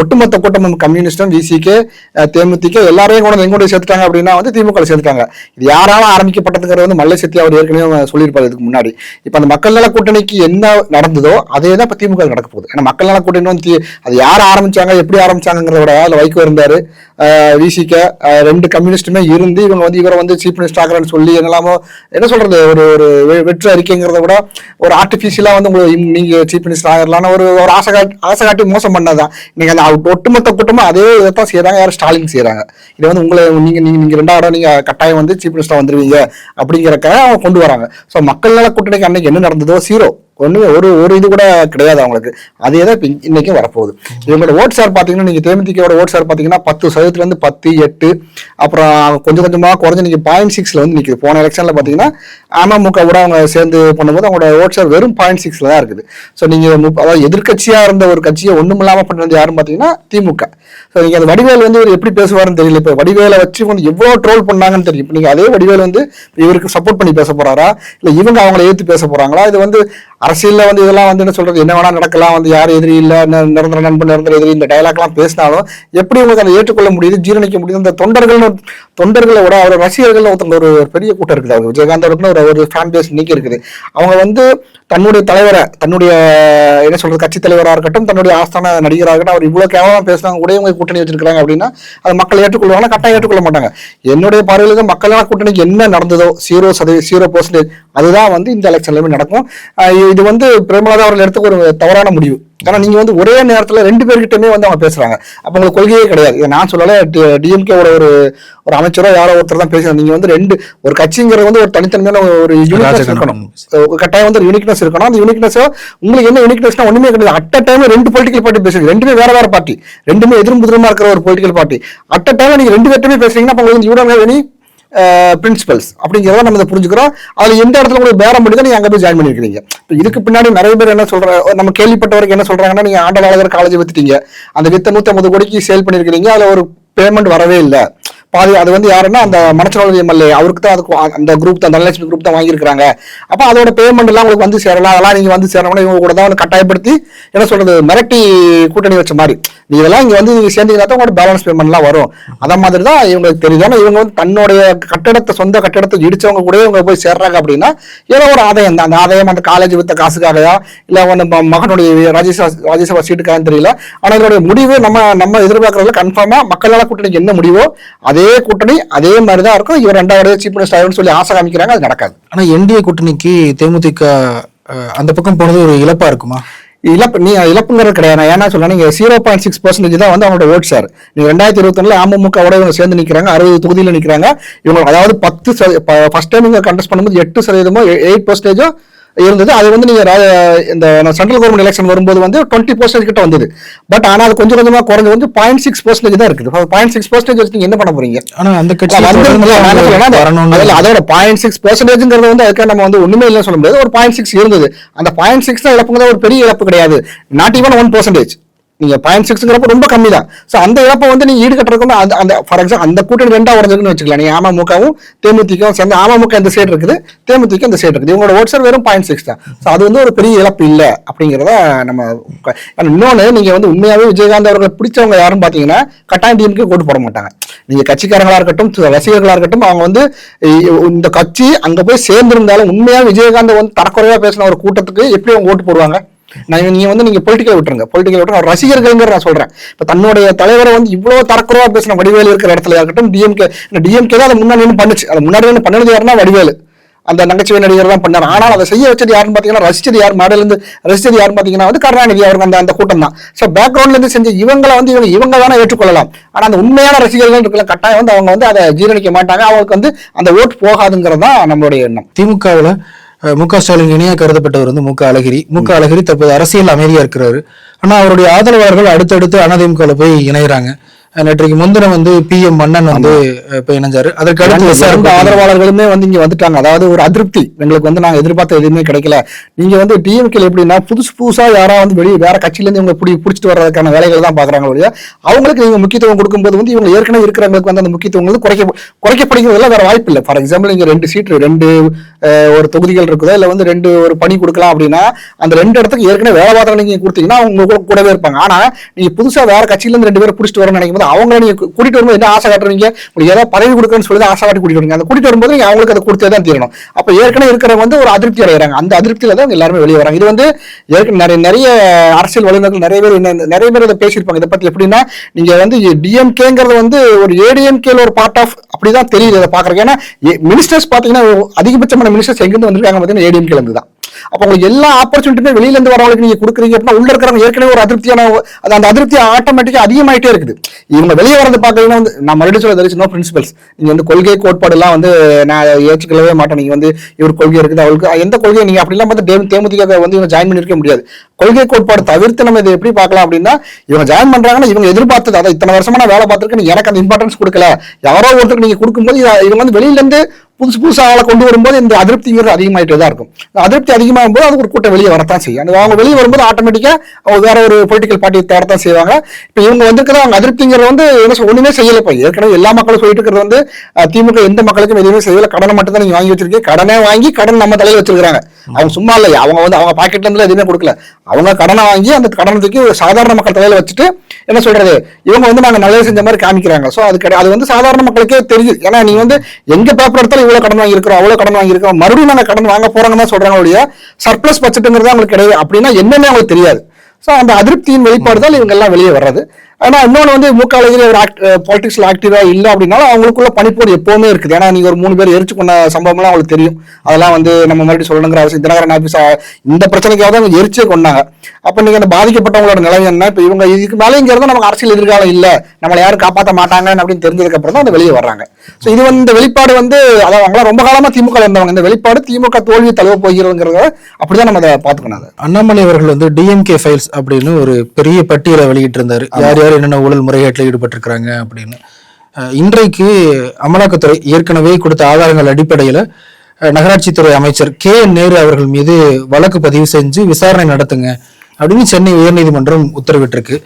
ஒட்டுமொத்த கூட்டமும் கம்யூனிஸ்டும் விசிகே தேமுதிக எல்லாரையும் கூட எங்க கொண்டு சேர்த்துட்டாங்க அப்படின்னா வந்து திமுக சேர்த்துட்டாங்க. இது யாரால ஆரம்பிக்கப்பட்டதுங்கிறது வந்து மல்லை சக்தி அவர் ஏற்கனவே சொல்லியிருப்பாரு இதுக்கு முன்னாடி. இப்போ அந்த மக்கள் நல கூட்டணிக்கு என்ன நடந்ததோ அதே தான் இப்போ திமுக க்கு நடக்க போகுது. ஏன்னா மக்கள் நல கூட்டணி வந்து அது யார் ஆரம்பிச்சாங்க எப்படி ஆரம்பிச்சாங்கிறத விட அதில் வைகோ இருந்தாரு விசிக ரெண்டு கம்யூனிஸ்டுமே இருந்து இவங்க வந்து இவரை வந்து சீஃப் மினிஸ்டர் ஆகிறேன்னு சொல்லி என்னெல்லாமோ என்ன சொல்றது ஒரு ஒரு வெற்று அறிக்கைங்கிறத விட ஒரு ஆர்டிஃபிஷியலாக வந்து உங்களுக்கு நீங்கள் சீஃப் மினிஸ்டர் ஆகலாம்னு ஒரு ஒரு ஆசை காட்டி ஆசை காட்டி மோசம் பண்ணதான். நீங்கள் அந்த ஒட்டு- ஒட்டுமொத்த கூட்டமும் அதே இதாக தான் செய்கிறாங்க யாரும் ஸ்டாலின் செய்கிறாங்க இது வந்து உங்களை நீங்கள் நீங்கள் நீங்கள் ரெண்டாவது நீங்கள் கட்டாயம் வந்து சீஃப் மினிஸ்டர் வந்துடுவீங்க அப்படிங்கிறக்க அவங்க கொண்டு வராங்க. ஸோ மக்கள் நல கூட்டணிக்கு அன்னைக்கு என்ன நடந்ததோ சீரோ ஒன்றுமே ஒரு ஒரு இது கூட கிடையாது அவங்களுக்கு. அதே தான் இப்போ வரப்போகுது. இவங்களோட ஓட் சார் பார்த்தீங்கன்னா நீங்கள் தேமுதிகோட ஓட் சார் பார்த்தீங்கன்னா பத்து சதவீதத்துலேருந்து பத்து எட்டு அப்புறம் கொஞ்சம் கொஞ்சமாக குறைஞ்சி நீங்கள் பாயிண்ட் சிக்ஸில் வந்து நிற்கிது போன எலெக்ஷனில் பார்த்தீங்கன்னா அமமுக கூட அவங்க சேர்ந்து பண்ணும்போது அவங்களோட ஓட் சார் வெறும் பாயிண்ட் சிக்ஸில் தான் இருக்குது. ஸோ நீங்கள் முப்ப- அதாவது எதிர்கட்சியாக இருந்த ஒரு கட்சியை ஒன்றும் இல்லாமல் பண்ணுறது யாருன்னு பார்த்தீங்கன்னா திமுக. ஸோ நீங்கள் அந்த வடிவேல் வந்து இவர் எப்படி பேசுவாருன்னு தெரியல. இப்போ வடிவேலை வச்சு வந்து எவ்வளோ ட்ரோல் பண்ணாங்கன்னு தெரியும் இப்போ அதே வடிவேல் வந்து இவருக்கு சப்போர்ட் பண்ணி பேச போகிறாரா இல்லை இவங்க அவங்கள ஏற்று பேச போகிறாங்களா இது வந்து அரசியலில் வந்து இதெல்லாம் வந்து என்ன சொல்கிறது என்ன வேணால் நடக்கலாம். வந்து யார் எதிரி இல்லை நிரந்தர நண்பன் நிரந்தர எதிரி இந்த டயலாக்லாம் பேசினாலும் எப்படி உங்களுக்கு அதை ஏற்றுக்கொள்ள முடியுது ஜீரணிக்க முடியுது? இந்த தொண்டர்கள்னு தொண்டர்களை விட அவர் ரசிகர்கள் ஒருத்தங்க ஒரு பெரிய கூட்டம் இருக்குது. அவங்க விஜயகாந்த் ஒரு ஒரு ஃபேன் பேஸ் நீக்கி இருக்குது. அவங்க வந்து தன்னுடைய தலைவரை தன்னுடைய என்ன சொல்கிறது கட்சி தலைவராக இருக்கட்டும் தன்னுடைய ஆஸ்தான நடிகராக இருக்கட்டும் அவர் இவ்வளோ கேவலமாக பேசினாங்க கூட இவங்க கூட்டணி வச்சிருக்காங்க அப்படின்னா அது மக்கள் ஏற்றுக்கொள்வாங்க கட்டாயம் ஏற்றுக்கொள்ள மாட்டாங்க. என்னுடைய பார்வையில் மக்கள் நல கூட்டணிக்கு என்ன நடந்ததோ ஜீரோ சதவீதம் ஜீரோ பர்சன்டேஜ் அதுதான் வந்து இந்த எலெக்ஷன்லயுமே நடக்கும். இது வந்து பிரேமலதா அவர்கள் எடுத்த ஒரு தவறான முடிவு. ஏன்னா நீங்க வந்து ஒரே நேரத்துல ரெண்டு பேர்கிட்டயுமே வந்து அவங்க பேசுறாங்க. அப்ப உங்களுக்கு கொள்கையே கிடையாது. இதை நான் சொல்லல டிஎம்கேவோட ஒரு ஒரு அமைச்சரோ யாரோ ஒருத்தர் தான் பேசுறாங்க. நீங்க வந்து ரெண்டு ஒரு கட்சிங்கிறது வந்து ஒரு தனித்தன்மையான ஒரு யூனிக்னஸ். இருக்கணும். கட்டாயம் வந்து ஒரு யூனிக்னஸ் இருக்கணும். அந்த யூனிக்னஸ் உங்களுக்கு என்ன யூனிக்னஸ்னா ஒண்ணுமே கிடையாது. அட் அ டைம் ரெண்டு பொலிட்டிக்கல் பார்ட்டி பேசுறீங்க. ரெண்டுமே வேற வேற பார்ட்டி ரெண்டுமே எதிரும் புதிரமா இருக்கிற ஒரு political party at a time நீங்க ரெண்டு பேர்ட்டுமே பேசுறீங்கன்னா அப்ப உங்களுக்கு யூடன் பிரின்சிபல்ஸ் அப்படிங்கிறத நம்ம இதை புரிஞ்சுக்கிறோம். அதில் எந்த இடத்துல உங்களுக்கு பேரம் பண்ணி தான் அங்கே போய் ஜாயின் பண்ணியிருக்கீங்க இப்போ இதுக்கு பின்னாடி நிறைய பேர் என்ன சொல்கிற நம்ம கேள்விப்பட்டவருக்கு என்ன சொல்கிறாங்கன்னா நீங்கள் ஆண்டவாளர் காலேஜ் வித்துட்டீங்க. அந்த வித்த நூற்றம்பது ஐம்பது கோடிக்கு சேல் பண்ணியிருக்கிறீங்க அதில் ஒரு பேமெண்ட் வரவே இல்லை. பாதி அது வந்து யாருன்னா அந்த மனச்சனோட எம்எல்ஏ. அவருக்கு தான் அதுக்கு அந்த குரூப் தான் தனலட்சுமி குரூப் தான் வாங்கியிருக்காங்க அப்போ அதோட பேமெண்ட் எல்லாம் உங்களுக்கு வந்து சேரலாம். அதெல்லாம் நீங்க வந்து சேரணும்னா இவங்க கூட தான் வந்து கட்டாயப்படுத்தி என்ன சொல்றது மிரட்டி கூட்டணி வச்ச மாதிரி. நீ இதெல்லாம் இங்க வந்து நீங்க சேர்ந்தீங்கன்னா தான் உங்களோட பேலன்ஸ் பேமெண்ட்லாம் வரும். அதை மாதிரி தான் இவங்களுக்கு தெரியுது ஆனால் இவங்க வந்து தன்னுடைய கட்டடத்தை சொந்த கட்டடத்தை இடிச்சவங்க கூட இவங்க போய் சேர்றாங்க அப்படின்னா ஏதோ ஒரு ஆதாயம் தான். அந்த ஆதாயம் அந்த காலேஜ் வித்த காசுக்காகயா இல்லை அவன் மகனுடைய ராஜ்யசபா ராஜ்யசபா சீட்டுக்காகன்னு தெரியல. ஆனால் இதனுடைய முடிவு நம்ம நம்ம எதிர்பார்க்கறதுல கன்ஃபார்மா மக்களால் கூட்டணிக்கு என்ன முடிவோ அதே கூட்டணி அதே மாதிரி தான் இருக்கும். இவர் ரெண்டாவது சீஃப் மினிஸ்டர் ஆகும்னு சொல்லி ஆசை காமிக்கிறாங்க அது நடக்காது. ஆனா என்டிஏ கூட்டணிக்கு தேமுதிக அந்த பக்கம் போனது ஒரு இழப்பா இருக்குமா? இழப்பு நீ இழப்புங்கிறது கிடையாது. நான் ஏன்னா சொல்ல நீங்க ஜீரோ பாயிண்ட் சிக்ஸ் பர்சன்டேஜ் தான் வந்து அவங்களோட ஓட் சார் நீங்க ரெண்டாயிரத்தி இருபத்தொன்னுல அமமுகவோட இவங்க சேர்ந்து நிக்கிறாங்க அறுபது தொகுதியில நிக்கிறாங்க. இவங்க அதாவது பத்து ஃபர்ஸ்ட் டைம் இவங்க கண்டெஸ்ட் பண்ணும்போது எட்டு சதவீதமோ எயிட் பர்சன்டேஜோ இருந்தது. அது வந்து நீங்க ரா- இந்த சென்ட்ரல் கவர்மெண்ட் எலெக்ஷன் வரும்போது வந்து டுவெண்ட்டி பர்சன்டேஜ் கிட்ட வந்தது. பட் ஆனா அது கொஞ்சம் கொஞ்சமா குறைஞ்சு வந்து பாயிண்ட் சிக்ஸ் பர்சன்டேஜ் தான் இருக்குது. பாயிண்ட் சிக்ஸ் பர்சன்டேஜ் வச்சு நீங்க என்ன பண்ண போறீங்க? ஆனா அந்த கட்சி அதோட பாயிண்ட் சிக்ஸ் பெர்சன்டேஜ்ங்கிறது வந்து அதுக்காக நம்ம வந்து ஒண்ணுமே இல்லைன்னு சொல்ல முடியாது. ஒரு பாயிண்ட் சிக்ஸ் இருந்தது. அந்த பாயிண்ட் சிக்ஸ் தான் இழப்புங்கிறது ஒரு பெரிய இழப்பு கிடையாது. நாட் ஈவன் ஒன் பர்சன்டேஜ் நீங்கள் பாயிண்ட் சிக்ஸுங்கிறப்ப ரொம்ப கம்மி தான் ஸோ அந்த இழப்பை வந்து நீங்கள் ஈடுகட்டுறதுக்கு வந்து அந்த அந்த ஃபார் எக்ஸாம்பிள் அந்த கூட்டணி ரெண்டாக உடஞ்சிருக்குன்னு வச்சுக்கலாம். நீங்கள் அமமுகவும் தேமுதிகவும் சேர்ந்து அமமுக இந்த சைடு இருக்குது தேமுதிக இந்த சைடு இருக்குது. இவங்களோட ஓட்ஸர் வெறும் பாயிண்ட் சிக்ஸ் தான். ஸோ அது வந்து ஒரு பெரிய இழப்பு இல்லை அப்படிங்கிறத நம்ம இன்னொன்று நீங்கள் வந்து உண்மையாகவே விஜயகாந்த் அவர்களை பிடிச்சவங்க யாருன்னு பார்த்தீங்கன்னா கட்டாயம் டீமுக்கு ஓட்டு போட மாட்டாங்க. நீங்கள் கட்சிக்காரங்களாக இருக்கட்டும் ரசிகர்களாக இருக்கட்டும் அவங்க வந்து இந்த கட்சி அங்கே போய் சேர்ந்திருந்தாலும் உண்மையாக விஜயகாந்த் வந்து தரக்குறையாக பேசின ஒரு கூட்டத்துக்கு எப்படி அவங்க ஓட்டு போடுவாங்க? நீங்க வந்து நீங்க பொலிட்டிக்கல் விட்டுருங்க. பொலிட்டிக்கல் விட்டுருங்க. அவர் ரசிகர்கள்ங்கிற நான் சொல்றேன். இப்ப தன்னுடைய தலைவரை வந்து இவ்வளவு தரக்குறவா பேசின வடிவேலு இருக்கிற இடத்துல இருக்கட்டும் டிஎம்கே டிஎம்கே தான் அதை முன்னாடி பண்ணுச்சு. அதை முன்னாடி பண்ணது யாருன்னா வடிவேலு. அந்த நகைச்சுவை நடிகர் தான் பண்ணார். ஆனால் அதை செய்ய வச்சது யாருன்னு பாத்தீங்கன்னா ரசிச்சது யார்? மாடலிருந்து ரசிச்சது யாருன்னு பாத்தீங்கன்னா வந்து கருணாநிதி அவருக்கு அந்த அந்த கூட்டம் தான். ஸோ பேக்ரவுண்ட்ல இருந்து செஞ்சு இவங்களை வந்து இவங்க இவங்க வேணா ஏற்றுக்கொள்ளலாம். ஆனா அந்த உண்மையான ரசிகர்கள் இருக்கலாம் கட்டாயம் வந்து அவங்க வந்து அதை ஜீரணிக்க மாட்டாங்க. அவங்களுக்கு வந்து அந்த ஓட்டு போகாதுங்கிறது தான் நம்மளுடைய எண்ணம். திமுகவுல மு க ஸ்டாலின் இணையாக கருதப்பட்டவர் வந்து மு க அழகிரி. மு க அழகிரி தற்போது அரசியல் அமைதியா இருக்கிறாரு. ஆனா அவருடைய ஆதரவாளர்கள் அடுத்தடுத்து அதிமுகவில் போய் இணையறாங்க. நேற்றைக்கு முன்தினம் வந்து பி எம் மன்னன் வந்து இப்ப இணைஞ்சாரு. அதற்கு அடுத்து இரண்டு ஆதரவாளர்களுமே வந்து இங்க வந்துட்டாங்க. அதாவது ஒரு அதிருப்தி. எங்களுக்கு வந்து நாங்க எதிர்பார்த்த எதுவுமே கிடைக்கல. நீங்க வந்து டிஎம்கே எப்படின்னா புதுசு புதுசா யாரா வந்து வெளியே வேற கட்சியில இருந்து இவங்க பிடி பிடிச்சிட்டு வர்றதுக்கான வேலைகள் தான் பாக்குறாங்க ஒழிய அவங்களுக்கு இவங்க முக்கியத்துவம் கொடுக்கும்போது வந்து இவங்க ஏற்கனவே இருக்கிறவங்களுக்கு வந்து அந்த முக்கியத்துவம் வந்து குறைக்க குறைக்கப்படுகிறதுல வேற வாய்ப்பு இல்லை. ஃபார் எக்ஸாம்பிள் இங்க ரெண்டு சீட் ரெண்டு ஒரு தொகுதிகள் இருக்குதோ இல்ல வந்து ரெண்டு ஒரு பணி கொடுக்கலாம் அப்படின்னா அந்த ரெண்டு இடத்துக்கு ஏற்கனவே வேலை பார்த்தவங்க நீங்க கொடுத்தீங்கன்னா அவங்க கூட கூடவே இருப்பாங்க. ஆனா நீங்க புதுசா வேற கட்சியில இருந்து ரெண்டு பேரும் பிடிச்சிட்டு வரணும்னு நினைக்கும் போது அவங்க நீங்க கூட்டிட்டு வரும்போது என்ன ஆசை காட்டுறீங்க? உங்களுக்கு ஏதாவது பதவி கொடுக்கணும்னு சொல்லி ஆசை காட்டி கூட்டிட்டு வரீங்க. அந்த கூட்டிட்டு வரும்போது நீங்க அவங்களுக்கு அதை கொடுத்தே தான் தீரணும். அப்ப ஏற்கனவே இருக்கிறவங்க வந்து ஒரு அதிருப்தி அடைகிறாங்க அந்த அதிருப்தியில தான் எல்லாருமே வெளியே வராங்க. இது வந்து ஏற்கனவே நிறைய நிறைய அரசியல் வல்லுநர்கள் நிறைய பேர் என்ன நிறைய பேர் இதை பேசியிருப்பாங்க. இதை பத்தி எப்படின்னா நீங்க வந்து டிஎம்கேங்கிறது வந்து ஒரு ஏடிஎம்கேல ஒரு பார்ட் ஆஃப் அப்படிதான் தெரியுது அதை பாக்குறதுக்கு ஏன்னா மினிஸ்டர்ஸ் பாத்தீங்கன்னா அதிகபட்சமான மினிஸ்டர்ஸ் எங்கிருந்து வந்திருக்காங்க பாத்தீங்கன்னா ஏடிஎம்கேல இருந்து தான். அப்ப உங்களுக்கு எல்லா ஆப்பர்ச்சுனிட்டியுமே வெளியில இருந்து வரவங்களுக்கு நீங்க கொடுக்குறீங்க அப்படின்னா உள்ள இருக்கிறவங்க ஏற்கனவே ஒரு அதிருப்தியான அது அந்த அதிருப்தி ஆட்டோமேட்டிக்கா அதிகமாயிட்டே இருக்குது. இவங்க வெளியே வரது பாக்குறீங்கன்னா வந்து நான் மறுபடியும் சொல்ல தெரியும் நோ பிரின்சிபல்ஸ் நீங்க வந்து கொள்கை கோட்பாடு எல்லாம் வந்து நான் ஏற்றுக்கொள்ளவே மாட்டேன். நீங்க வந்து இவர் கொள்கை இருக்குது அவளுக்கு எந்த கொள்கையை நீங்க அப்படிலாம் பார்த்து தேமுதிக வந்து இவங்க ஜாயின் பண்ணிருக்க முடியாது. கொள்கை கோட்பாடு தவிர்த்து நம்ம இதை எப்படி பார்க்கலாம் அப்படின்னா இவங்க ஜாயின் பண்றாங்கன்னா இவங்க எதிர்பார்த்தது அதான் இத்தனை வருஷமா நான் வேலை பார்த்துருக்கேன் எனக்கு அந்த இம்பார்ட்டன்ஸ் கொடுக்கல. யாரோ ஒருத்தருக்கு நீங்க கொடுக்கும்போது இவங்க வந்து வெளியில இருந்து புதுசு புதுசாக ஆளை கொண்டு வரும்போது இந்த அதிருப்திங்கிறது அதிகமாயிட்டே தான் இருக்கும். இந்த அதிருப்தி அதிகமாகும் போது அது ஒரு கூட்டம் வெளியே வரத்தான் செய்யும். அந்த அவங்க வெளியே வரும்போது ஆட்டோமேட்டிக்காக அவங்க வேற ஒரு பொலிட்டிக்கல் பார்ட்டி தேடத்தான் செய்வாங்க. இப்போ இவங்க வந்திருக்கிற அவங்க அதிருப்திங்கிறது வந்து என்ன சொல்ல- செய்யலை இப்போ. ஏற்கனவே எல்லா மக்களும் சொல்லிட்டு இருக்கிறது வந்து திமுக எந்த மக்களுக்கும் எதுவுமே செய்யலை. கடனை மட்டும் தான் நீங்கள் வாங்கி வச்சிருக்கீங்க. கடனே வாங்கி கடன் நம்ம தலையில் வச்சிருக்காங்க அவங்க சும்மா இல்லை அவங்க வந்து அவங்க பாக்கெட்ல இருந்து எதுவுமே கொடுக்கல. அவங்க கடனை வாங்கி அந்த கடனத்துக்கு சாதாரண மக்கள் தலையில வச்சுட்டு என்ன சொல்றது? இவங்க வந்து நாங்க நல்லது செஞ்ச மாதிரி காமிக்கிறாங்க. சோ அது கிடையாது அது வந்து சாதாரண மக்களுக்கே தெரியுது ஏன்னா நீங்க வந்து எங்க பேப்பர் எடுத்தாலும் இவ்வளவு கடன் வாங்கியிருக்கிறோம் அவ்வளவு கடன் வாங்கியிருக்கோம் மறுபடியும் நாங்க கடன் வாங்க போறாங்கன்னு தான் சொல்றாங்க ஒழிய சர்ப்ளஸ் பட்ஜெட்டுங்கிறது அவங்களுக்கு கிடையாது. அப்படின்னா என்னன்னு அவங்களுக்கு தெரியாது. ஸோ அந்த அதிருப்தியின் வெளிப்பாடு தான் இவங்க எல்லாம் வெளியே வர்றது. ஆனா இன்னொன்று வந்து முக அழகிரி ஒரு பாலிடிக்ஸ்ல ஆக்டிவா இல்லை அப்படின்னாலும் அவங்களுக்குள்ள பனிப்போர் எப்பவுமே இருக்குது. ஏன்னா நீங்க ஒரு மூணு பேர் எரிச்சு கொண்ட சம்பவம்லாம் அவங்களுக்கு தெரியும். அதெல்லாம் வந்து நம்ம மறுபடியும் சொல்லணுங்கிற அவசியம் தினகரன் ஆபீஸ் இந்த பிரச்சனைக்காக தான் அவங்க எரிச்சே கொண்டாங்க. அப்ப நீங்க அந்த பாதிக்கப்பட்டவங்களோட நிலைமை என்ன? இப்ப இவங்க இதுக்கு மேலே இங்க இருந்தா நமக்கு அரசியல் எதிர்காலம் இல்ல. நம்மளை யாரும் காப்பாற்ற மாட்டாங்க அப்படின்னு தெரிஞ்சதுக்கு அப்புறம் தான் அந்த வெளியே வர்றாங்க. சோ இது வந்து இந்த வெளிப்பாடு வந்து அதாவது அவங்களாம் ரொம்ப காலமா திமுக இருந்தவங்க. இந்த வெளிப்பாடு திமுக தோல்வி தழுவ போகிறதுங்கிறத அப்படிதான் நம்ம அதை பாத்துக்கணும் அதை. அண்ணாமலை அவர்கள் வந்து டிஎம்கே ஃபைல்ஸ் அப்படின்னு ஒரு பெரிய பட்டியலை வெளியிட்டு இருந்தாரு யார் யார் என்னென்ன ஊழல் முறைகேட்டில் ஈடுபட்டிருக்கிறாங்க அப்படின்னு. இன்றைக்கு அமலாக்கத்துறை ஏற்கனவே கொடுத்த ஆதாரங்கள் அடிப்படையில் நகராட்சித்துறை அமைச்சர் கே என் நேரு அவர்கள் மீது வழக்கு பதிவு செஞ்சு விசாரணை நடத்துங்க அப்படின்னு சென்னை உயர்நீதிமன்றம் உத்தரவிட்டிருக்கு.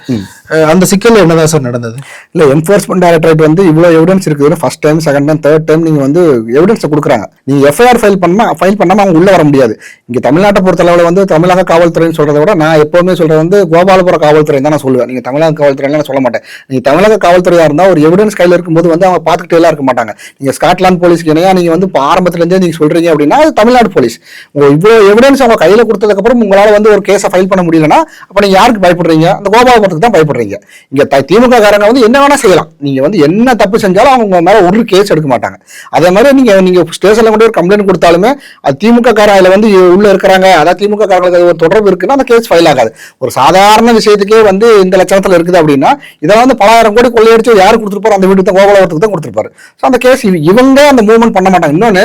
அந்த சிக்கல் என்னதான் சார் நடந்தது? இல்ல என்ஃபோர்ஸ்மெண்ட் டைரக்டரேட் வந்து இவ்வளவு எவிடன்ஸ் இருக்குது. First time second time third time நீங்க வந்து எவிடன்ஸ் கொடுக்குறாங்க. நீங்க எஃப்ஐஆர் ஃபைல் பண்ணா ஃபைல் பண்ணாம அவங்க உள்ள வர முடியாது. இங்க தமிழ்நாட்டை பொறுத்தளவுல வந்து தமிழக காவல்துறைன்னு சொல்றதை விட நான் எப்பவுமே சொல்றது வந்து கோபாலபுர காவல்துறை தான் நான் சொல்லுவேன். நீங்க தமிழக காவல்துறை நான் சொல்ல மாட்டேன். நீங்க தமிழக காவல்துறையா இருந்தா ஒரு எவிடன்ஸ் கையில் இருக்கும்போது வந்து அவங்க பார்த்துக்கிட்டே எல்லாம் இருக்க மாட்டாங்க. நீங்க ஸ்காட்லாந்து போலீஸ்க்கு இணையா நீங்க வந்து இப்போ ஆரம்பத்துல இருந்தே நீங்க சொல்றீங்க அப்படின்னா அது தமிழ்நாடு போலீஸ். உங்கள் இவ்வளவு எவிடன்ஸ் அவங்க கையில கொடுத்ததுக்கு அப்புறம் உங்களால வந்து ஒரு கேஸை ஃபைல் பண்ண முடியலன்னா அப்ப நீங்க யாருக்கு பயப்படுறீங்க? அந்த கோபாலபுரத்துக்கு தான் பயப்படுறீங்க. இங்க திமுக காரங்க வந்து என்ன வேணா செய்யலாம். நீங்க வந்து என்ன தப்பு செஞ்சாலும் அவங்க உங்க மேல ஒரு கேஸ் எடுக்க மாட்டாங்க. அதே மாதிரி நீங்க நீங்க ஸ்டேஷன்ல கொண்டு ஒரு கம்ப்ளைண்ட் கொடுத்தாலுமே அது திமுக கார அதுல வந்து உள்ள இருக்கிறாங்க. அதாவது திமுக காரங்களுக்கு ஒரு தொடர்பு இருக்குன்னா அந்த கேஸ் ஃபைல் ஆகாது. ஒரு சாதாரண விஷயத்துக்கே வந்து இந்த லட்சணத்துல இருக்குது அப்படின்னா இதெல்லாம் வந்து பலாயிரம் கோடி கொள்ளையடிச்சு யார் கொடுத்துருப்பாரு அந்த வீட்டுக்கு தான் கோபாலபுரத்துக்கு தான் கொடுத்துருப்பாரு ஸோ அந்த கேஸ் இவங்க அந்த மூவ்மெண்ட் பண்ண மாட்டாங்க. இன்னொன்னு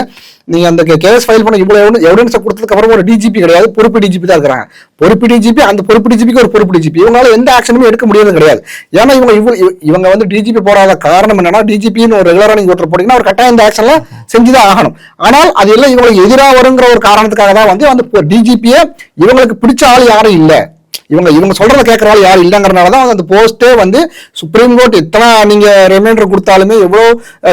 நீங்க அந்த கேஸ் ஃபைல் பண்ண இவ்வளவு எவிடன்ஸ் கொடுத்ததுக்கு அப்புறம் ஒரு டிஜிபி கிடையாது. பொறுப்பு டிஜிபி தான் இருக்கிறாங்க. பொறுப்பு டிஜிபி அந்த பொறுப்பு டிஜிபிக்கு ஒரு பொறுப்பு டிஜிபி இவங்களால எந்த ஆக்ஷனுமே எடுக்க முடியாது. கிடையாது. ஏன்னா இவங்க இவ்வளவு இவங்க வந்து டிஜிபி போறாத காரணம் என்னன்னா டிஜிபின்னு ஒரு ரெகுலரா நீங்க ஒருத்தர் போட்டீங்கன்னா ஒரு கட்டாயம் இந்த ஆக்ஷன்லாம் செஞ்சுதான் ஆகணும். ஆனால் அது எல்லாம் இவங்களுக்கு எதிராக வருங்கிற ஒரு காரணத்துக்காக தான் வந்து அந்த டிஜிபியை இவங்களுக்கு பிடிச்ச ஆள் யாரும் இல்லை. இவங்க இவங்க சொல்றத கேட்கற யார் யாரும் இல்லைங்கிறனால தான் அந்த போஸ்டே வந்து சுப்ரீம் கோர்ட் இத்தனை நீங்க ரிமைண்டர் கொடுத்தாலுமே எவ்வளோ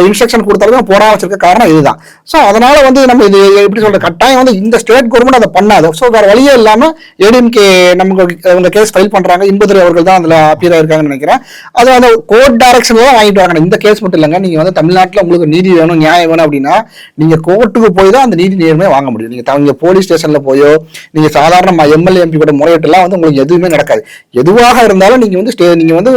இன்ஸ்ட்ரக்ஷன் கொடுத்தாலுமே போடாம வச்சிருக்க காரணம் இதுதான். ஸோ அதனால வந்து நம்ம இது எப்படி சொல்ற கட்டாயம் வந்து இந்த ஸ்டேட் கவர்மெண்ட் அதை பண்ணாது. ஸோ வேற வழியே இல்லாம ஏடிஎம்கே நமக்கு அவங்க கேஸ் ஃபைல் பண்றாங்க. இன்பதுரை அவர்கள் தான் அதுல அப்பியர் இருக்காங்கன்னு நினைக்கிறேன். அது அந்த கோர்ட் டைரக்ஷன்ல தான் வாங்கிட்டு வாங்க. இந்த கேஸ் மட்டும் இல்லைங்க. நீங்க வந்து தமிழ்நாட்டில் உங்களுக்கு நீதி வேணும் நியாயம் வேணும் அப்படின்னா நீங்க கோர்ட்டுக்கு போய் தான் அந்த நீதி நேர்மையை வாங்க முடியும். நீங்க போலீஸ் ஸ்டேஷன்ல போயோ நீங்க சாதாரண எம்எல்ஏ எம்பி கூட முறையிட்டுலாம் வந்து உங்களுக்கு எதுவுமே நடக்காது. எதுவாக இருந்தாலும் நீங்க வந்து ஸ்டே- நீங்க வந்து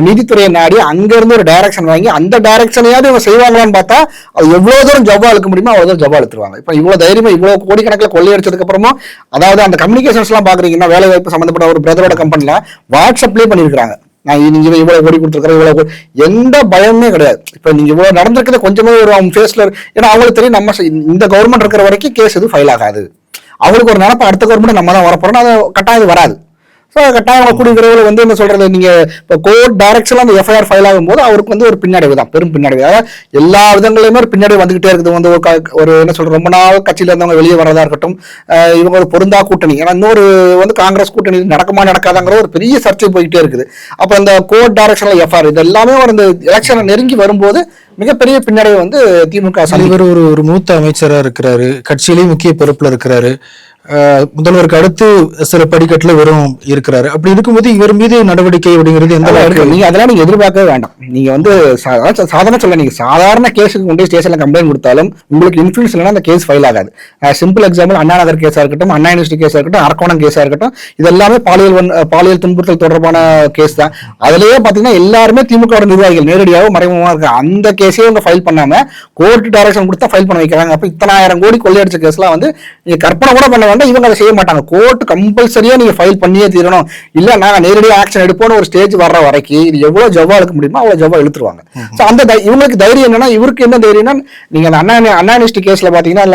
நீதித்துறையை நாடி அங்க இருந்து ஒரு டைரக்ஷன் வாங்கி அந்த டைரக்ஷனையாவது இவங்க செய்வாங்களான்னு பார்த்தா அது எவ்வளவு தூரம் ஜவ்வா இழுக்க முடியுமோ அவ்வளவு தூரம் ஜவ்வா இழுத்துருவாங்க. இப்போ இவ்வளவு தைரியமா இவ்வளவு கோடிக்கணக்கில் கொள்ளையடிச்சதுக்கு அப்புறமா அதாவது அந்த கம்யூனிகேஷன்ஸ் எல்லாம் பாக்குறீங்கன்னா வேலை வாய்ப்பு சம்பந்தப்பட்ட ஒரு பிரதரோட கம்பெனில வாட்ஸ்அப்லேயே பண்ணியிருக்காங்க நான் நீங்க இவ்வளவு கோடி கொடுத்துருக்கிறேன் இவ்வளவு எந்த பயமே கிடையாது. இப்ப நீங்க இவ்வளவு நடந்திருக்கிறது கொஞ்சமே ஒரு அவங்க ஃபேஸ்ல ஏன்னா அவங்களுக்கு தெரியும் நம்ம இந்த கவர்மெண்ட் இருக்கிற வரைக்கும் கேஸ் எதுவும் ஃபைல் ஆகாது. அவங்களுக்கு ஒரு நினப்பு அடுத்த கவர்மெண்ட் நம்ம தான் வரப்போறோம் அது கட்டாயம் வராது. ஸோ கட்டாயம் அவங்க கூடிய விரைவில் வந்து என்ன சொல்றது? நீங்க இப்போ கோர்ட் டைரக்ஷன்ல அந்த எஃப்ஐஆர் ஃபைல் ஆகும்போது அவருக்கு வந்து ஒரு பின்னடைவு தான் பெரும் பின்னடைவு. அதாவது எல்லா விதங்களையுமே ஒரு பின்னடைவு வந்துகிட்டே இருக்குது. வந்து ஒரு க- ஒரு என்ன சொல்ற ரொம்ப நாள் கட்சியில இருந்தவங்க வெளியே வரதா இருக்கட்டும் இவங்க ஒரு பொருந்தா கூட்டணி. ஏன்னா இன்னொரு வந்து காங்கிரஸ் கூட்டணி நடக்குமா நடக்காதாங்கிற ஒரு பெரிய சர்ச்சை போயிட்டே இருக்குது. அப்போ அந்த கோர்ட் டைரக்ஷன்ல எஃப்ஐஆர் இது எல்லாமே ஒரு இந்த எலெக்ஷனை நெருங்கி வரும்போது மிகப்பெரிய பின்னடைவு வந்து திமுக இவர் ஒரு ஒரு மூத்த அமைச்சராக இருக்கிறாரு. கட்சியிலேயே முக்கிய பொறுப்பில் இருக்கிறாரு. முதல்வருக்கு அடுத்து சில படிக்கட்டுல இவரும் இருக்கிறாரு. அப்படி இருக்கும்போது இவர் மீது நடவடிக்கை அப்படிங்கிறது எந்த. நீங்க அதெல்லாம் நீங்க எதிர்பார்க்கவே வேண்டாம். நீங்க வந்து சாதாரண சொல்ல நீங்க சாதாரண கேஸுக்கு கொண்டு ஸ்டேஷன்ல கம்ப்ளைண்ட் கொடுத்தாலும் உங்களுக்கு இன்ஃபுளுன்ஸ் இல்லைன்னா அந்த கேஸ் ஃபைல் ஆகாது. சிம்பிள் எக்ஸாம்பிள் அண்ணா நகர் கேஸா இருக்கட்டும் அண்ணா யூனிவர்சிட்டி கேஸா இருக்கட்டும் அரக்கோணம் கேஸா இருக்கட்டும் இது எல்லாமே பாலியல் பாலியல் துன்புறுத்தல் தொடர்பான கேஸ் தான். அதுலயே பாத்தீங்கன்னா எல்லாருமே திமுக நிர்வாகிகள் நேரடியாகவும் மறைமுகமா இருக்காங்க. அந்த கேஸே அவங்க ஃபைல் பண்ணாம கோர்ட் டைரக்ஷன் கொடுத்தா ஃபைல் பண்ண வைக்கிறாங்க. அப்ப இத்தனாயிரம் கோடி கொள்ளையடிச்ச கேஸ்லாம் வந்து நீங்க கற்பனை கூட பண்ண வேண்டாம் இவங்க அதை செய்ய மாட்டாங்க. கோர்ட் கம்பல்சரியா நீங்க ஃபைல் பண்ணியே தீரணும். இல்ல நாங்க நேரடியாக ஆக்ஷன் எடுப்போம்னு ஒரு ஸ்டேஜ் வர்ற வரைக்கும் இது எவ்வளவு ஜவ்வா இழுக்க முடியுமோ அவ்வளவு ஜவ்வா இழுத்துருவாங்க. சோ அந்த இவங்களுக்கு தைரியம் என்னன்னா இவருக்கு என்ன தைரியம்னா நீங்க அந்த அண்ணா அண்ணா யூனிவர்சிட்டி கேஸ்ல பாத்தீங்கன்னா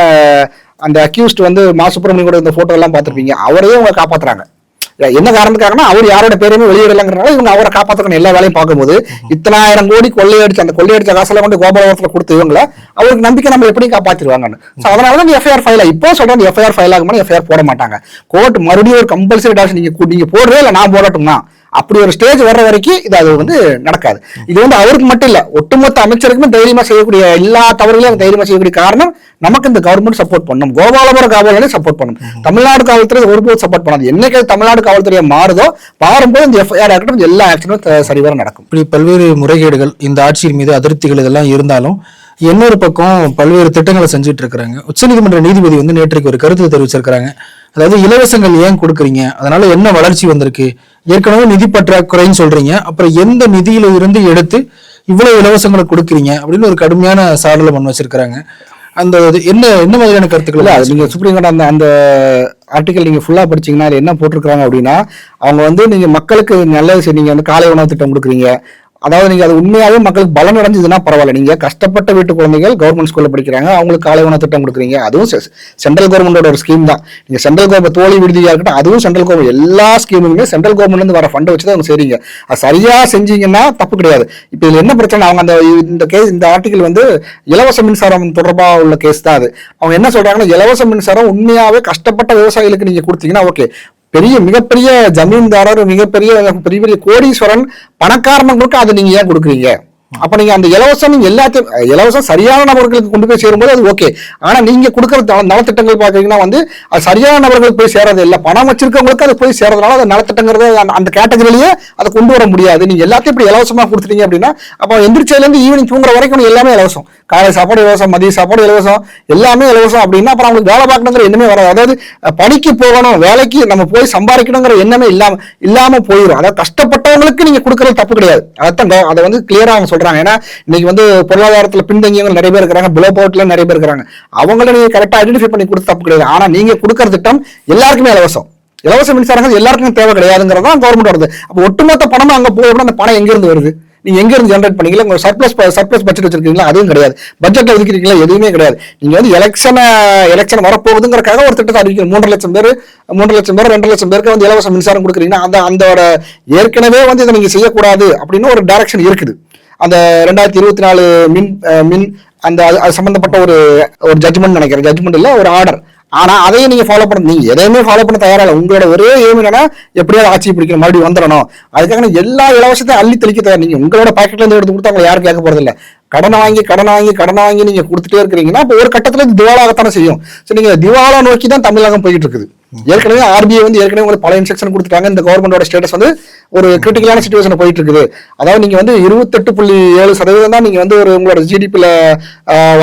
அந்த அக்யூஸ்ட் வந்து மா சுப்பிரமணியம் கூட இந்த போட்டோ எல்லாம் பார்த்திருப்பீங்க. அவரையே அவங்க காப்பாத்துறாங்க. என்ன காரணத்துக்காகனா அவர் யாரோட பேருமே வெளியிடலங்கிறனால இவங்க அவரை காப்பாற்றணும் எல்லா வேலையும் பார்க்கும்போது இத்தனாயிரம் கோடி கொள்ளையடிச்சு அந்த கொள்ளையடிச்ச காசுல கொண்டு கோபாலபுரத்துல கொடுத்து இவங்கள அவருக்கு நம்பிக்கை நம்ம எப்படி காப்பாத்திடுவாங்கன்னு. ஸோ அதனால தான் எஃப்ஐஆர் ஃபைல் இப்போ சொல்றேன் எஃப்ஐஆர் ஃபைல் ஆகும்போது எஃப்ஐஆர் போட மாட்டாங்க. கோர்ட் மறுபடியும் ஒரு கம்பல்சரி டாக்ஸ் நீங்க நீங்க போடுறே இல்லை நான் போடட்டும்னா. அப்படி ஒரு ஸ்டேஜ் வர்ற வரைக்கும் இது அது வந்து நடக்காது. இது வந்து அவருக்கு மட்டும் இல்ல ஒட்டுமொத்த அமைச்சருக்குமே தைரியமா செய்யக்கூடிய எல்லா தவறுகளையும் தைரியமாக தைரியமா செய்யக்கூடிய காரணம் நமக்கு இந்த கவர்மெண்ட் சப்போர்ட் பண்ணும். கோபாலபுரம் காவல்துறை சப்போர்ட் பண்ணும். தமிழ்நாடு காவல்துறை ஒருபோது சப்போர்ட் பண்ணாது. என்னைக்கு தமிழ்நாடு காவல்துறையை மாறுதோ மாறும்போது இந்த எஃப்ஐஆர் ஆகட்டும் எல்லா ஆக்ஷனும் சரிவர நடக்கும். இப்படி பல்வேறு முறைகேடுகள் இந்த ஆட்சியின் மீது அதிருப்திகள் இதெல்லாம் இருந்தாலும் இன்னொரு பக்கம் பல்வேறு திட்டங்களை செஞ்சுட்டு இருக்கிறாங்க உச்சநீதிமன்ற நீதிபதி வந்து நேற்றைக்கு ஒரு கருத்து தெரிவிச்சிருக்கிறாங்க. அதாவது இலவசங்கள் ஏன் கொடுக்குறீங்க? அதனால என்ன வளர்ச்சி வந்திருக்கு? ஏற்கனவே நிதி பற்றாக்குறைன்னு சொல்றீங்க. அப்புறம் எந்த நிதியில இருந்து எடுத்து இவ்வளவு இலவசங்களை கொடுக்குறீங்க அப்படின்னு ஒரு கடுமையான சாடலை முன் வச்சிருக்கிறாங்க. அந்த என்ன என்ன மாதிரியான கருத்துக்கள் இல்ல அது நீங்க சுப்ரீம் கோர்ட் அந்த அந்த ஆர்டிகல் நீங்க ஃபுல்லா படிச்சீங்கன்னா அது என்ன போட்டிருக்காங்க அப்படின்னா அவங்க வந்து நீங்க மக்களுக்கு நல்லது செய்~ நீங்க வந்து காலை உணவு திட்டம் கொடுக்குறீங்க. அதாவது நீங்க அது உண்மையாவே மக்களுக்கு பலன் அடைஞ்சதுன்னா பரவாயில்ல. நீங்க கஷ்டப்பட்ட வீட்டு குழந்தைகள் கவர்மெண்ட் ஸ்கூல்ல படிக்கிறாங்க. அவங்களுக்கு காலை உணவு திட்டம் கொடுக்குறீங்க. அதுவும் சென்ட்ரல் கவர்மெண்டோட ஒரு ஸ்கீம் தான். நீங்க சென்ட்ரல் கவர்மெண்ட் தோழி விடுதியா இருக்கட்டும் அதுவும் சென்ட்ரல் கவர்மெண்ட் எல்லா ஸ்கீமுமே சென்ட்ரல் கவர்மெண்ட்ல இருந்து வர ஃபண்டை வச்சு தான் அவங்க செய்றீங்க. அது சரியா செஞ்சீங்கன்னா தப்பு கிடையாது. இப்போ இதுல என்ன பிரச்சனை? அவங்க அந்த இந்த கேஸ் இந்த ஆர்டிகல் வந்து இலவச மின்சாரம் தொடர்பா உள்ள கேஸ் தான் அது. அவங்க என்ன சொல்றாங்கன்னா இலவச மின்சாரம் உண்மையாவே கஷ்டப்பட்ட விவசாயிகளுக்கு நீங்க கொடுத்தீங்கன்னா ஓகே பெரிய மிகப்பெரிய ஜமீன்தாரர் மிகப்பெரிய பெரிய பெரிய கோடீஸ்வரன் பணக்காரனுங்களுக்கு அதை நீங்க ஏன் கொடுக்குறீங்க? அப்ப நீங்க அந்த இலவசம் நீங்க எல்லாத்தையும் இலவசம் சரியான நபர்களுக்கு கொண்டு போய் சேரும்போது அது ஓகே ஆனா நீங்க கொடுக்குற நலத்திட்டங்கள் பாத்தீங்கன்னா வந்து அது சரியான நபர்களுக்கு போய் சேரது இல்ல. பணம் வச்சிருக்கவங்களுக்கு அது போய் சேரதுனால அது நலத்திட்டங்கிறது அந்த- கேட்டகரியிலேயே அதை கொண்டு வர முடியாது. நீங்க எல்லாத்தையும் இப்படி இலவசமா கொடுத்துட்டீங்க அப்படின்னா அப்போ எந்திரிச்சதுல இருந்து ஈவினிங் தூங்குற வரைக்கும் எல்லாமே இலவசம். காலை சாப்பாடு இலவசம் மதிய சாப்பாடு இலவசம் எல்லாமே இலவசம் அப்படின்னா அப்புறம் அவங்களுக்கு வேலை பார்க்கணுங்கிற எண்ணமே வராது. அதாவது பணிக்கு போகணும் வேலைக்கு நம்ம போய் சம்பாதிக்கணுங்கிற எண்ணமே இல்லாம இல்லாம போயிடும் அதாவது கஷ்டப்பட்டவங்களுக்கு நீங்க கொடுக்கறது தப்பு கிடையாது. அதான் அதை வந்து கிளியரா அவங்க சொல்றாங்க ஏன்னா இன்னைக்கு வந்து பொருளாதாரத்துல பின்தங்கியவங்க நிறைய பேர் இருக்கிறாங்க பிலோ பவர்ட்ல நிறைய பேர் இருக்கிறாங்க. அவங்கள நீங்கள் கரெக்டாக ஐடென்டிஃபை பண்ணி கொடுத்து தப்பு கிடையாது. ஆனா நீங்க கொடுக்குற திட்டம் எல்லாருக்குமே இலவசம். இலவச மின்சாரங்கள் எல்லாருக்கும் தேவை கிடையாதுங்கிறது தான் கவர்மெண்ட் வருது அப்போ ஒட்டுமொத்த பணமும் அங்கே போய் அந்த பணம் எங்கேருந்து வருது? நீங்க எங்க இருந்து ஜெனரேட் பண்ணீங்களா? உங்க சர்ப்ளஸ் சர்ப்ளஸ் பட்ஜெட் வச்சிருக்கீங்களா? அதுவும் கிடையாது. பட்ஜெட்ல ஒதுக்கிறீங்களா எதுவுமே கிடையாது. நீங்க வந்து எலெக்ஷன் எலெக்ஷன் வரப்போகுதுங்கிறக்காக ஒரு திட்டத்தை அறிவிக்கணும். மூன்று லட்சம் பேர் மூன்று லட்சம் பேர் ரெண்டு லட்சம் பேருக்கு வந்து இலவச மின்சாரம் கொடுக்குறீங்கன்னா அந்த அந்தோட ஏற்கனவே வந்து இதை நீங்க செய்யக்கூடாது அப்படின்னு ஒரு டைரக்ஷன் இருக்குது. அந்த ரெண்டாயிரத்தி இருபத்தி நாலு மின் மின் அந்த அது அது சம்பந்தப்பட்ட ஒரு ஒரு ஜட்மெண்ட் நினைக்கிறேன். ஜட்ஜ்மெண்ட் இல்லை ஒரு ஆர்டர் ஆனா அதையும் நீங்க ஃபாலோ பண்ண நீங்க எதையுமே ஃபாலோ பண்ண தயாரா இல்லை. உங்களோட ஒரே ஏம் என்னன்னா எப்படியாவது ஆட்சி பிடிக்கணும் மறுபடியும் வந்துடணும். அதுக்காக எல்லா இலவசத்தையும் அள்ளி தெளிக்க தயார். நீங்க உங்களோட பாக்கெட்ல இருந்து எடுத்து கொடுத்தா அவங்க யாரும் கேட்க போறது இல்ல. வாங்கி கடன் வாங்கி கடன் வாங்கி நீங்க கொடுத்துட்டே இருக்கிறீங்கன்னா இப்போ ஒரு கட்டத்துல திவாலாகத்தானே செய்யும். ஸோ நீங்க திவாலா நோக்கி தான் தமிழகம் போயிட்டு இருக்குது. ஏற்கனவே ஆர்பிஐ வந்து ஏற்கனவே உங்களுக்கு பல இன்ஸ்ட்ரக்ஷன் கொடுத்துட்டாங்க. இந்த கவர்மெண்டோட ஸ்டேட்டஸ் வந்து ஒரு கிரிட்டிக்கலான சுச்சுவேஷன் போயிட்டு இருக்குது. அதாவது நீங்க வந்து இருபத்தெட்டு புள்ளி ஏழு சதவீதம் தான் நீங்க வந்து ஒரு உங்களோட ஜிடிபியில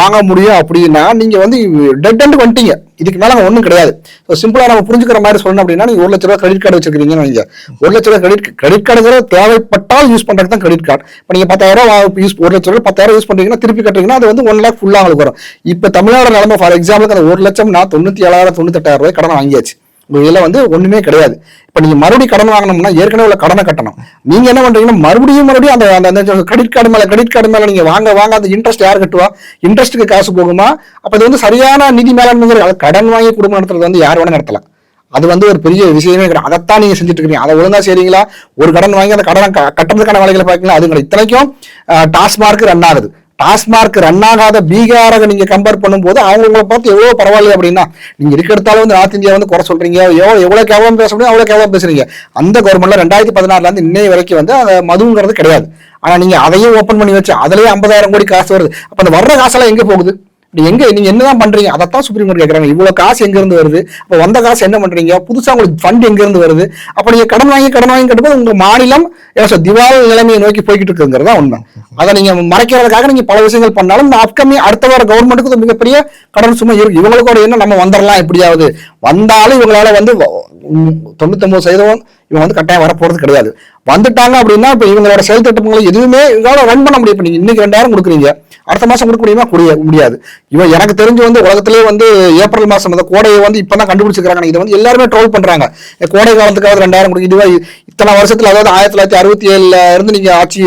வாங்க முடியும் அப்படின்னா நீங்க வந்து டெட் அண்ட் வந்துட்டீங்க. இதுக்கு மேல அங்க ஒண்ணும் கிடையாது. ஸோ சிம்பிளா நம்ம புரிஞ்சுக்கிற மாதிரி சொல்லணும் அப்படின்னா நீங்க ஒரு லட்ச ரூபா கிரெடிட் கார்டு வச்சிருக்கீங்கன்னு வைங்க. ஒரு லட்ச ரூபா கிரெடிட் கிரெடிட் கார்டுங்கிற தேவைப்பட்டால் யூஸ் பண்றது தான் கிரெடிட் கார்டு இப்போ நீங்க பத்தாயிரம் யூஸ் ஒரு லட்ச ரூபா பத்தாயிரம் யூஸ் பண்றீங்கன்னா திருப்பி கட்டுறீங்கன்னா அது வந்து ஒன் லேக் ஃபுல்லாக உங்களுக்கு வரும். இப்போ தமிழ்நாடு நிலைமை ஃபார் எக்ஸாம்பிளுக்கு அந்த ஒரு லட்சம் நான் தொண்ணூத்தி ஏழாயிரம் தொண்ணூத்தெட்டாயிரம் ரூபாய் கடன் வாங்கியாச்சு. உங்கள் இதில் வந்து ஒண்ணுமே கிடையாது. இப்ப நீங்க மறுபடியும் கடன் வாங்கணும்னா ஏற்கனவே உள்ள கடனை கட்டணும். நீங்க என்ன பண்றீங்கன்னா மறுபடியும் மறுபடியும் அந்த அந்த கிரெடிட் கார்டு மேல கிரெடிட் கார்டு மேல நீங்க வாங்க வாங்க அந்த இன்ட்ரெஸ்ட் யார் கட்டுவா? இன்ட்ரெஸ்ட்டுக்கு காசு போகுமா? அப்ப இது வந்து சரியான நிதி மேலாண்மை அது கடன் வாங்கி குடும்பம் நடத்துறது வந்து யார் வேணா நடத்தலாம். அது வந்து ஒரு பெரிய விஷயமே கிடையாது. அதைத்தான் நீங்க செஞ்சுட்டு இருக்கீங்க. அதை ஒழுங்கா செய்றீங்களா? ஒரு கடன் வாங்கி அந்த கடனை க- கட்டுறதுக்கான வேலைகளை பார்க்கல அது கிடையாது. இத்தனைக்கும் டாஸ்மார்க் ரன் ஆகுது. டாஸ்மார்க் ரன் ஆகாத பீகாரை நீங்க கம்பேர் பண்ணும்போது அவங்க உங்களை பார்த்து எவ்வளவு பரவாயில்ல அப்படின்னா நீங்க இருக்கிறதால வந்து நார்த் இந்தியா வந்து குறை சொல்றீங்க. எவ்வளவு எவ்வளவு கேவலம் பேச முடியும் அவ்வளவு கேவலம் பேசுறீங்க. அந்த கவர்மெண்ட்ல ரெண்டாயிரத்தி பதினாறுல இருந்து இன்னைய வரைக்கும் வந்து அந்த மதுங்கிறது கிடையாது. ஆனா நீங்க அதையும் ஓப்பன் பண்ணி வச்சு அதுலயே ஐம்பதாயிரம் கோடி காசு வருது. அப்ப அந்த வர்ற காசெல்லாம் எங்க போகுது? இப்படி எங்க நீங்க என்னதான் பண்றீங்க? அதைத்தான் சுப்ரீம் கோர்ட் கேட்கறாங்க இவ்வளவு காசு எங்க இருந்து வருது? அப்ப வந்த காசு என்ன பண்றீங்க? புதுசா உங்களுக்கு ஃபண்ட் எங்க இருந்து வருது? அப்ப நீங்க கடன் வாங்கி கடன் வாங்கி கட்டும்போது உங்க மாநிலம் என்ன திவால் நிலைமையை நோக்கி போய்கிட்டு இருக்குங்கிறதா உண்மை. அதை நீங்க மறைக்கிறதுக்காக நீங்க பல விஷயங்கள் பண்ணாலும் இந்த அப்கமிங் அடுத்த வார கவர்மெண்ட்டுக்கு மிகப்பெரிய கடன் சுமை இருக்கு. இவங்களுக்கோட என்ன? நம்ம வந்துடலாம் எப்படியாவது. வந்தாலும் இவங்களால வந்து உம், சதவீதம் இவங்க வந்து கட்டாயம் வரப்போறது கிடையாது. வந்துட்டாங்க அப்படின்னா இப்போ இவங்களோட செயல் திட்டங்களை எதுவுமே இதால் ரன் பண்ண முடியும் இப்ப இன்னைக்கு ரெண்டாயிரம் கொடுக்குறீங்க. அடுத்த மாதம் கொடுக்க முடியுமா? கூடிய முடியாது. இவன் எனக்கு தெரிஞ்சு வந்து உலகத்திலே வந்து ஏப்ரல் மாதம் அந்த கோடையை வந்து இப்போ தான் கண்டுபிடிச்சிருக்காங்க. இதை வந்து எல்லாருமே ட்ரோல் பண்ணுறாங்க கோடை காலத்துக்காவது ரெண்டாயிரம் கொடுக்கு இதுவா இத்தனை வருஷத்தில் அதாவது ஆயிரத்தி தொள்ளாயிரத்தி அறுபத்தி ஏழுல இருந்து நீங்கள் ஆட்சி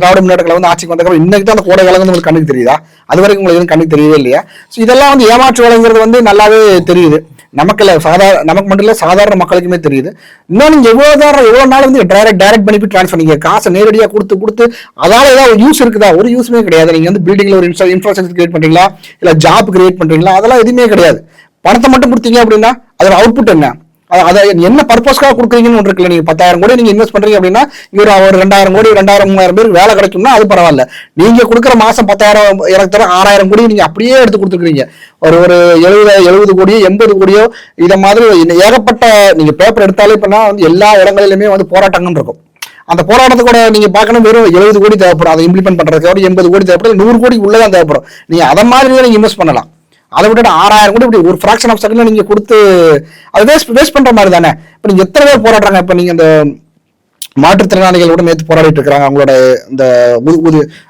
திராவிட முன்னேற்றங்களை வந்து ஆட்சிக்கு வந்ததுக்கு இன்னைக்கு தான் அந்த கோடை காலம் உங்களுக்கு கண்ணுக்கு தெரியுதா? அது வரைக்கும் உங்களுக்கு எதுவும் கண்ணுக்கு தெரியவே இல்லையா? ஸோ இதெல்லாம் வந்து ஏமாற்று வேலைங்கிறது வந்து நல்லாவே தெரியுது. நமக்கு சாதாரண நமக்கு மட்டும் இல்ல சாதாரண மக்களுக்குமே தெரியுது. இன்னும் நீங்க எவ்வளவு தான் எவ்வளவு நாள் வந்து டைரக்ட் டைரக்ட் பெனிஃபிட் ட்ரான்ஸ்ஃபர் நீங்க காசை நேரடியா கொடுத்து கொடுத்து அதால ஏதாவது ஒரு யூஸ் இருக்குதா? ஒரு யூஸ்மே கிடையாது. நீங்க வந்து பில்டிங்ல ஒரு இன்ஃப்ராஸ்ட்ரக்சர் கிரியேட் பண்றீங்களா? இல்ல ஜாப் கிரியேட் பண்றீங்களா? அதெல்லாம் எதுவுமே கிடையாது. பணத்தை மட்டும் கொடுத்தீங்க அப்படின்னா அதோட அவுட்புட் என்ன? அது- அதை என்ன பர்பஸ்க்காக கொடுக்குறீங்கன்னு ஒன்று இருக்குல்ல நீங்க பத்தாயிரம் கோடி நீங்க இன்வெஸ்ட் பண்றீங்க அப்படின்னா இவர் ஒரு ஒரு ரெண்டாயிரம் கோடி ரெண்டாயிரம் மூவாயிரம் பேருக்கு வேலை கிடைக்கும்னா அது பரவாயில்ல. நீங்க கொடுக்குற மாசம் பத்தாயிரம் எனக்கு தர ஆறாயிரம் கோடி நீங்க அப்படியே எடுத்து கொடுத்துருக்கீங்க. ஒரு ஒரு எழுபது எழுபது கோடியோ எண்பது கோடியோ இதை மாதிரி ஏகப்பட்ட நீங்க பேப்பர் எடுத்தாலே இப்பனா வந்து எல்லா இடங்களிலுமே வந்து போராட்டங்கள் இருக்கும். அந்த போராட்டத்தை கூட நீங்க பார்க்கணும் வெறும் எழுபது கோடி தேவைப்படும். அதை இம்ப்ளிமெண்ட் பண்றதுக்கு எண்பது கோடி தேவைப்படும் நூறு கோடி உள்ளதான் தேவைப்படும். நீங்க அதை மாதிரியே நீங்க இன்வெஸ்ட் பண்ணலாம். அதை விட்டுட்டு ஆறாயிரம் கூட இப்படி ஒரு ஃப்ராக்ஷன் ஆஃப் செகண்ட்ல நீங்க கொடுத்து அது வேஸ்ட் வேஸ்ட் பண்ற மாதிரி தானே. இப்போ நீங்க எத்தனை பேர் போராடுறாங்க? இப்போ நீங்க மாற்றுத்திறனாளிகள் மாற்றுத்திறனாளிகளோட நேற்று போராடிட்டு இருக்கிறாங்க. அவங்களோட இந்த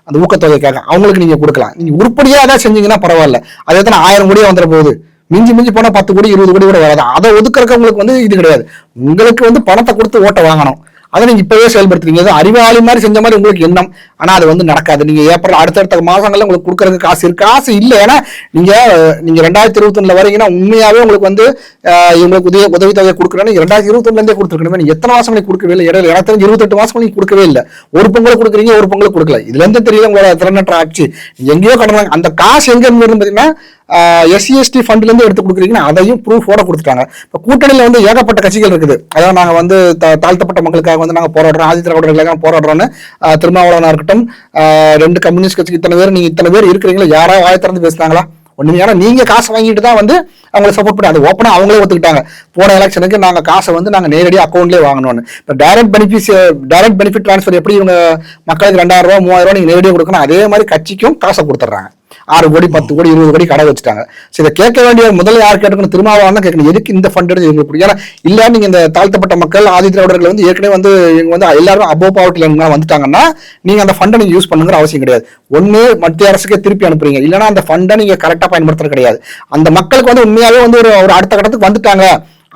அந்த ஊக்கத்தொகைக்காக. அவங்களுக்கு நீங்க கொடுக்கலாம். நீங்க உருப்படியா ஏதாவது செஞ்சீங்கன்னா பரவாயில்ல. அது எத்தனை? ஆயிரம் கோடியே வந்துட போகுது. மிஞ்சி மிஞ்சி போனால் பத்து கோடி இருபது கோடி கூட வராது. அதை ஒதுக்கிறக்கவங்களுக்கு வந்து இது கிடையாது. உங்களுக்கு வந்து பணத்தை கொடுத்து ஓட்டை வாங்கணும். அதை நீங்க இப்பவே செயல்படுத்துறீங்க. அறிவாளி மாதிரி செஞ்ச மாதிரி உங்களுக்கு எண்ணம். ஆனா அது வந்து நடக்காது. நீங்க ஏப்ரல் அடுத்தடுத்த மாசங்கள்ல உங்களுக்கு கொடுக்கறதுக்கு காசு இருக்கு. காசு இல்லை. ஏன்னா நீங்க நீங்க ரெண்டாயிரத்தி இருபத்தி ஒண்ணுல வரீங்கன்னா உண்மையாவே உங்களுக்கு வந்து இவங்களுக்கு உதவி உதவித்தொகை கொடுக்குறேன்னு ரெண்டாயிரத்தி இருபத்தி ஒண்ணுல இருந்தே நீங்க எத்தனை மாசம் நீங்க கொடுக்கவே இல்லை. இடையில எனக்கு தெரிஞ்சு இருபத்தெட்டு மாசம் நீங்க கொடுக்கவே இல்லை. ஒரு பொங்கலை கொடுக்குறீங்க ஒரு பொங்கலை கொடுக்கல. இதுல இருந்து தெரியல உங்களோட திறனற்ற ஆட்சி. எங்கேயோ கடன் அந்த காசு எங்க இருந்து எஸ்சிஎஸ்டி பாத்தீங்கன்னா எடுத்து கொடுக்குறீங்கன்னா அதையும் ப்ரூஃபோட கொடுத்துட்டாங்க. இப்போ கூட்டணியில் வந்து ஏகப்பட்ட கட்சிகள் இருக்குது. அதாவது நாங்கள் வந்து தா- தாழ்த்தப்பட்ட மக்களுக்காக வந்து நாங்கள் போராடுறோம். ஆதித்திராவிடர்களுக்காக போராடுறோன்னு திருமாவளவனாக இருக்கட்டும் ஆஹ், ரெண்டு கம்யூனிஸ்ட் கட்சிக்கு இத்தனை பேர் நீங்க இத்தனை பேர் இருக்கிறீங்களா? யாராவது வாய திறந்து பேசுனாங்களா? ஒண்ணுமே ஏன்னா நீங்க காசு வாங்கிட்டு தான் வந்து அவங்களை சப்போர்ட் பண்ணி அது ஓப்பனா அவங்களே ஒத்துக்கிட்டாங்க. போன எலெக்ஷனுக்கு நாங்க காசை வந்து நாங்க நேரடியாக அக்கௌண்ட்லேயே வாங்கணும்னு. இப்போ direct benefits direct benefit transfer எப்படி இவங்க மக்களுக்கு ரெண்டாயிரம் ரூபா மூவாயிரம் ரூபா நீங்க நேரடியாக கொடுக்கணும் அதே மாதிரி கட்சிக்கும் காசை கொடுத்துட்றாங்க. ஆறு கோடி பத்து கோடி இருபது கோடி கடை வச்சுட்டாங்க. சரி இதை கேட்க வேண்டிய முதல்ல யார் கேட்கணும் திருமாவளவன் தான் கேட்கணும். எதுக்கு இந்த ஃபண்ட் எடுத்து இவங்களுக்கு ஏன்னா இல்லை நீங்க இந்த தாழ்த்தப்பட்ட மக்கள் ஆதி திராவிடர்கள் வந்து ஏற்கனவே வந்து இவங்க வந்து எல்லாரும் அபோ பாவட்டில் வந்துட்டாங்கன்னா நீங்க அந்த ஃபண்டை நீங்க யூஸ் பண்ணுங்கிற அவசியம் கிடையாது. ஒன்று மத்திய அரசுக்கே திருப்பி அனுப்புறீங்க. இல்லைன்னா அந்த ஃபண்டை நீங்க கரெக்டாக பயன்படுத்துறது கிடையாது. அந்த மக்களுக்கு வந்து உண்மையாவே வந்து ஒரு ஒரு அடுத்த கட்டத்துக்கு வந்துட்டாங்க.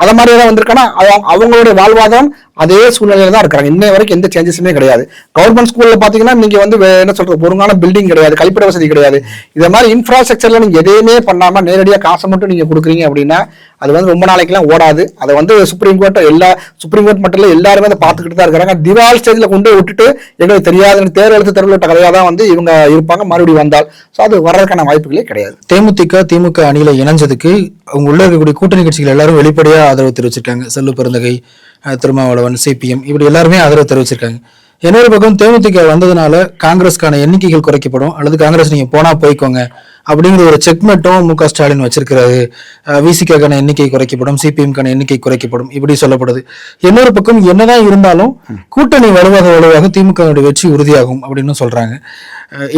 அதை மாதிரி தான் வந்திருக்கானா? அவங்களுடைய வாழ்வாதாரம் அதே சூழ்நிலையில தான் இருக்கிறாங்க. இன்னை வரைக்கும் எந்த சேஞ்சஸுமே கிடையாது. கவர்மெண்ட் ஸ்கூல்ல பாத்தீங்கன்னா நீங்க வந்து என்ன சொல்றது ஒருங்கான பில்டிங் கிடையாது கழிப்பிட வசதி கிடையாது. இதை மாதிரி இன்ஃப்ராஸ்ட்ரக்சர்ல நீங்க எதையுமே பண்ணாம நேரடியாக காசை மட்டும் நீங்க கொடுக்குறீங்க அப்படின்னா அது வந்து ரொம்ப நாளைக்கெல்லாம் ஓடாது. அதை வந்து சுப்ரீம் கோர்ட் எல்லா சுப்ரீம் கோர்ட் மட்டும் இல்லை எல்லாருமே அதை பார்த்துக்கிட்டு தான் இருக்கிறாங்க. திவால் ஸ்டேஜ்ல கொண்டு விட்டுட்டு எங்களுக்கு தெரியாதுன்னு தேர் எழுத்து கதையாக தான் வந்து இவங்க இருப்பாங்க. மறுபடியும் வந்தால். ஸோ அது வர்றதுக்கான வாய்ப்புகளே கிடையாது. தேமுதிக திமுக அணியில இணைஞ்சதுக்கு அவங்க உள்ள இருக்கக்கூடிய கூட்டணி கட்சிகள் எல்லாரும் வெளிப்படையா ஆதரவு தெரிவிச்சிருக்காங்க. செல்லு பெருந்தகை திருமாவளவன் சிபிஎம் இப்படி எல்லாருமே ஆதரவு தெரிவிச்சிருக்காங்க. இன்னொரு பக்கம் தேமுதிக வந்ததுனால காங்கிரஸ்க்கான எண்ணிக்கைகள் குறைக்கப்படும். அல்லது காங்கிரஸ் நீங்க போனா போய்க்கோங்க அப்படிங்கிற ஒரு செக்மெட்டும் மு க ஸ்டாலின் வச்சிருக்கிறாரு. விசிகான எண்ணிக்கை குறைக்கப்படும். சிபிஎம்கான எண்ணிக்கை குறைக்கப்படும். இப்படி சொல்லப்படுது. இன்னொரு பக்கம் என்னதான் இருந்தாலும் கூட்டணி வலுவாக வலுவாக திமுகவுடைய வெற்றி உறுதியாகும் அப்படின்னு சொல்றாங்க.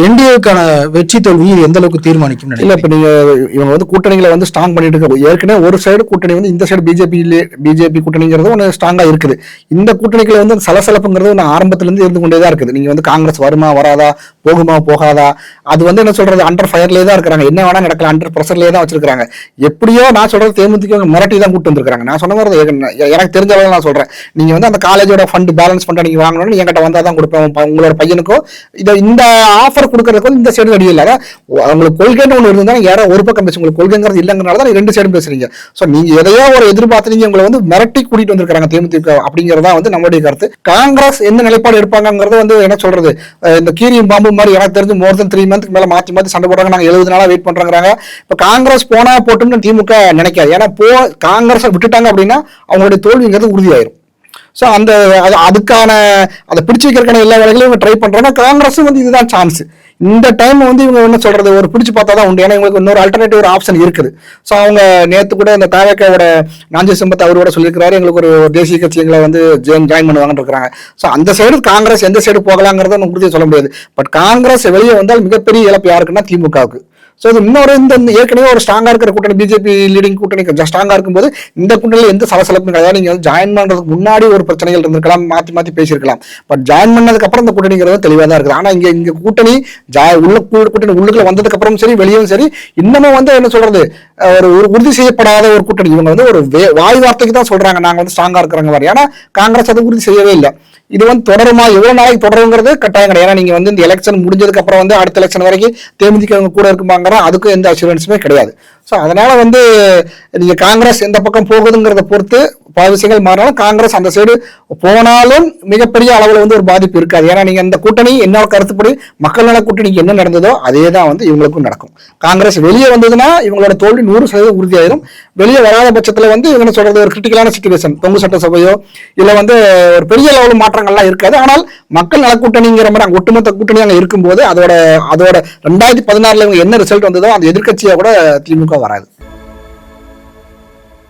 என்டிஏக்கான வெற்றி தோல்வி இது எந்த அளவுக்கு தீர்மானிக்கும் இல்ல இப்ப நீங்க இவங்க வந்து கூட்டணிகளை வந்து ஸ்ட்ராங் பண்ணிட்டு இருக்க ஏற்கனவே ஒரு சைடு கூட்டணி வந்து இந்த சைடு பிஜேபி பிஜேபி கூட்டணிங்கிறது ஒன்று ஸ்ட்ராங்கா இருக்குது. இந்த கூட்டணிகளை வந்து சலசலப்புங்கிறது ஒன்று ஆரம்பத்துல இருந்து கொண்டே தான் இருக்குது. நீங்க வந்து காங்கிரஸ் வருமா வராதா போகுமா போகாதா? அது வந்து என்ன சொல்றது அண்டர் ஃபயர்லேயே தான் இருக்கிறாங்க. என்ன வேணா நடக்கலாம் அண்டர் ப்ரெஷர்லேயே தான் வச்சிருக்காங்க எப்படியோ நான் சொல்றது தேமுதிக மிரட்டி தான் கூட்டு வந்திருக்காங்க நான் சொன்ன மாதிரி எனக்கு தெரிஞ்ச அளவு நான் சொல்றேன். நீங்க வந்து அந்த காலேஜோட ஃபண்ட் பேலன்ஸ் பண்ண நீங்க வாங்கணும்னு என்கிட்ட வந்தா தான் கொடுப்பேன். உங்க- உங்களோட பையனுக்கோ இதை இந்த ஆஃபர் கொடுக்கறதுக்கும் இந்த சைடு அடி இல்லை உங்களுக்கு கொள்கைன்னு ஒன்று இருந்தா யாரோ ஒரு பக்கம் பேசுங்க. உங்களுக்கு கொள்கைங்கிறது இல்லைங்கிறனால தான் ரெண்டு சைடும் பேசுறீங்க. ஸோ நீங்க எதையோ ஒரு எதிர்பார்த்து நீங்க உங்களை வந்து மிரட்டி கூட்டிட்டு வந்திருக்காங்க தேமுதிக அப்படிங்கிறதா வந்து நம்மளுடைய கருத்து. காங்கிரஸ் என்ன நிலைப்பாடு எடுப்பாங்கிறது வந்து என்ன சொல்றது? இந்த கீரியும் பாம்பு மாதிரி எனக்கு தெரிஞ்சு மோர் தென் த்ரீ மந்த்க்கு மேலே மாற்றி மாற்றி சண்டை போடுறாங்க. நாங்கள் எழுபது நாளாக வெயிட் பண்ணுறாங்க இப்போ காங்கிரஸ் போனால் போட்டுன்னு திமுக நினைக்காது. ஏன்னா போ காங்கிரஸை விட்டுட்டாங்க அப்படின்னா அவங்களுடைய தோல்விங்கிறது உறுதியாயிரும். ஸோ அந்த அது அதுக்கான அதை பிடிச்சி வைக்கிறக்கான எல்லா வேலைகளையும் இவங்க ட்ரை பண்ணுறோன்னா காங்கிரஸும் வந்து இதுதான் சான்ஸ் இந்த டைம் வந்து இவங்க என்ன சொல்றது? ஒரு பிடிச்சி பார்த்தா தான் உண்டு. ஏன்னா இவங்களுக்கு இன்னொரு அல்டர்னேட்டிவ் ஒரு ஆப்ஷன் இருக்குது. ஸோ அவங்க நேற்று கூட இந்த தாவேக்காவோட நாஞ்சி சிம்பத் அவரோட சொல்லியிருக்கிறாரு. எங்களுக்கு ஒரு தேசிய கட்சி எங்களை வந்து ஜாயின் பண்ணுவாங்கன்னு இருக்கிறாங்க. ஸோ அந்த சைடு காங்கிரஸ் எந்த சைடு போகலாங்கிறத உறுதியாக சொல்ல முடியாது. பட் காங்கிரஸ் வெளியே வந்தால் மிகப்பெரிய இழப்பு யாருக்குன்னா திமுகவுக்கு. ஸோ இது இன்னொரு இந்த ஏற்கனவே ஒரு ஸ்ட்ராங்காக இருக்கிற கூட்டணி பிஜேபி லீடிங் கூட்டணி கொஞ்சம் ஸ்ட்ராங்கா இருக்கும்போது இந்த கூட்டணியில் எந்த சலசலப்பும் கிடையாது. நீங்கள் வந்து ஜாயின் பண்ணுறதுக்கு முன்னாடி ஒரு பிரச்சனைகள் இருந்திருக்கலாம் மாற்றி மாற்றி பேசியிருக்கலாம். பட் ஜாயின் பண்ணதுக்கப்புறம் இந்த கூட்டணிங்கிறது தெளிவாக தான் இருக்குது. ஆனால் இங்கே இங்கே கூட்டணி ஜா உள்ள கூட்டணி உள்ளுக்குள்ள வந்ததுக்கப்புறம் சரி வெளியும் சரி இன்னமும் வந்து என்ன சொல்கிறது ஒரு ஒரு உறுதி செய்யப்படாத ஒரு கூட்டணி. இவங்க வந்து ஒரு வே- வாய் வார்த்தைக்கு தான் சொல்கிறாங்க நாங்கள் வந்து ஸ்ட்ராங்காக இருக்கிறாங்க மாதிரி. ஏன்னா காங்கிரஸ் அது உறுதி செய்யவே இல்லை. இது வந்து தொடருமா எவ்வளவு நாளைக்கு தொடருங்கிறது கட்டாயம் கிடையாது. ஏன்னா நீங்க வந்து இந்த எலெக்ஷன் முடிஞ்சதுக்கு அப்புறம் வந்து அடுத்த எலெக்ஷன் வரைக்கும் தேமுதிக கூட இருக்குமாங்க போகிறோம் அதுக்கும் எந்த அஷூரன்ஸுமே கிடையாது. ஸோ அதனால வந்து நீங்க காங்கிரஸ் எந்த பக்கம் போகுதுங்கிறத பொறுத்து பல விஷயங்கள் மாறினாலும் காங்கிரஸ் அந்த சைடு போனாலும் மிகப்பெரிய அளவில் வந்து ஒரு பாதிப்பு இருக்காது. ஏன்னா நீங்க அந்த கூட்டணி என்னோட கருத்துப்படி மக்கள் நல கூட்டணிக்கு என்ன நடந்ததோ அதே தான் வந்து இவங்களுக்கும் நடக்கும். காங்கிரஸ் வெளியே வந்ததுன்னா இவங்களோட தோல்வி நூறு சதவீதம் உறுதியாயிரும். வெளியே வராத பட்சத்தில் வந்து இவங்க சொல்றது ஒரு கிரிட்டிக்கலான சுச்சுவேஷன் தொங்கு சட்டசபையோ இல்லை வந்து ஒரு பெரிய லெவல் மாற்றங்கள்லாம் இருக்காது. ஆனால் மக்கள் நல கூட்டணிங்கிற மாதிரி அங்கே ஒட்டுமொத்த கூட்டணி அங்கே இருக்கும்போது அதோட அதோட ரெண்டாயிரத்தி பதினாறுல இவங்க என்ன ரிசல்ட் வந்ததோ அந்த எதிர்கட்சியாக கூட திமுக வராது.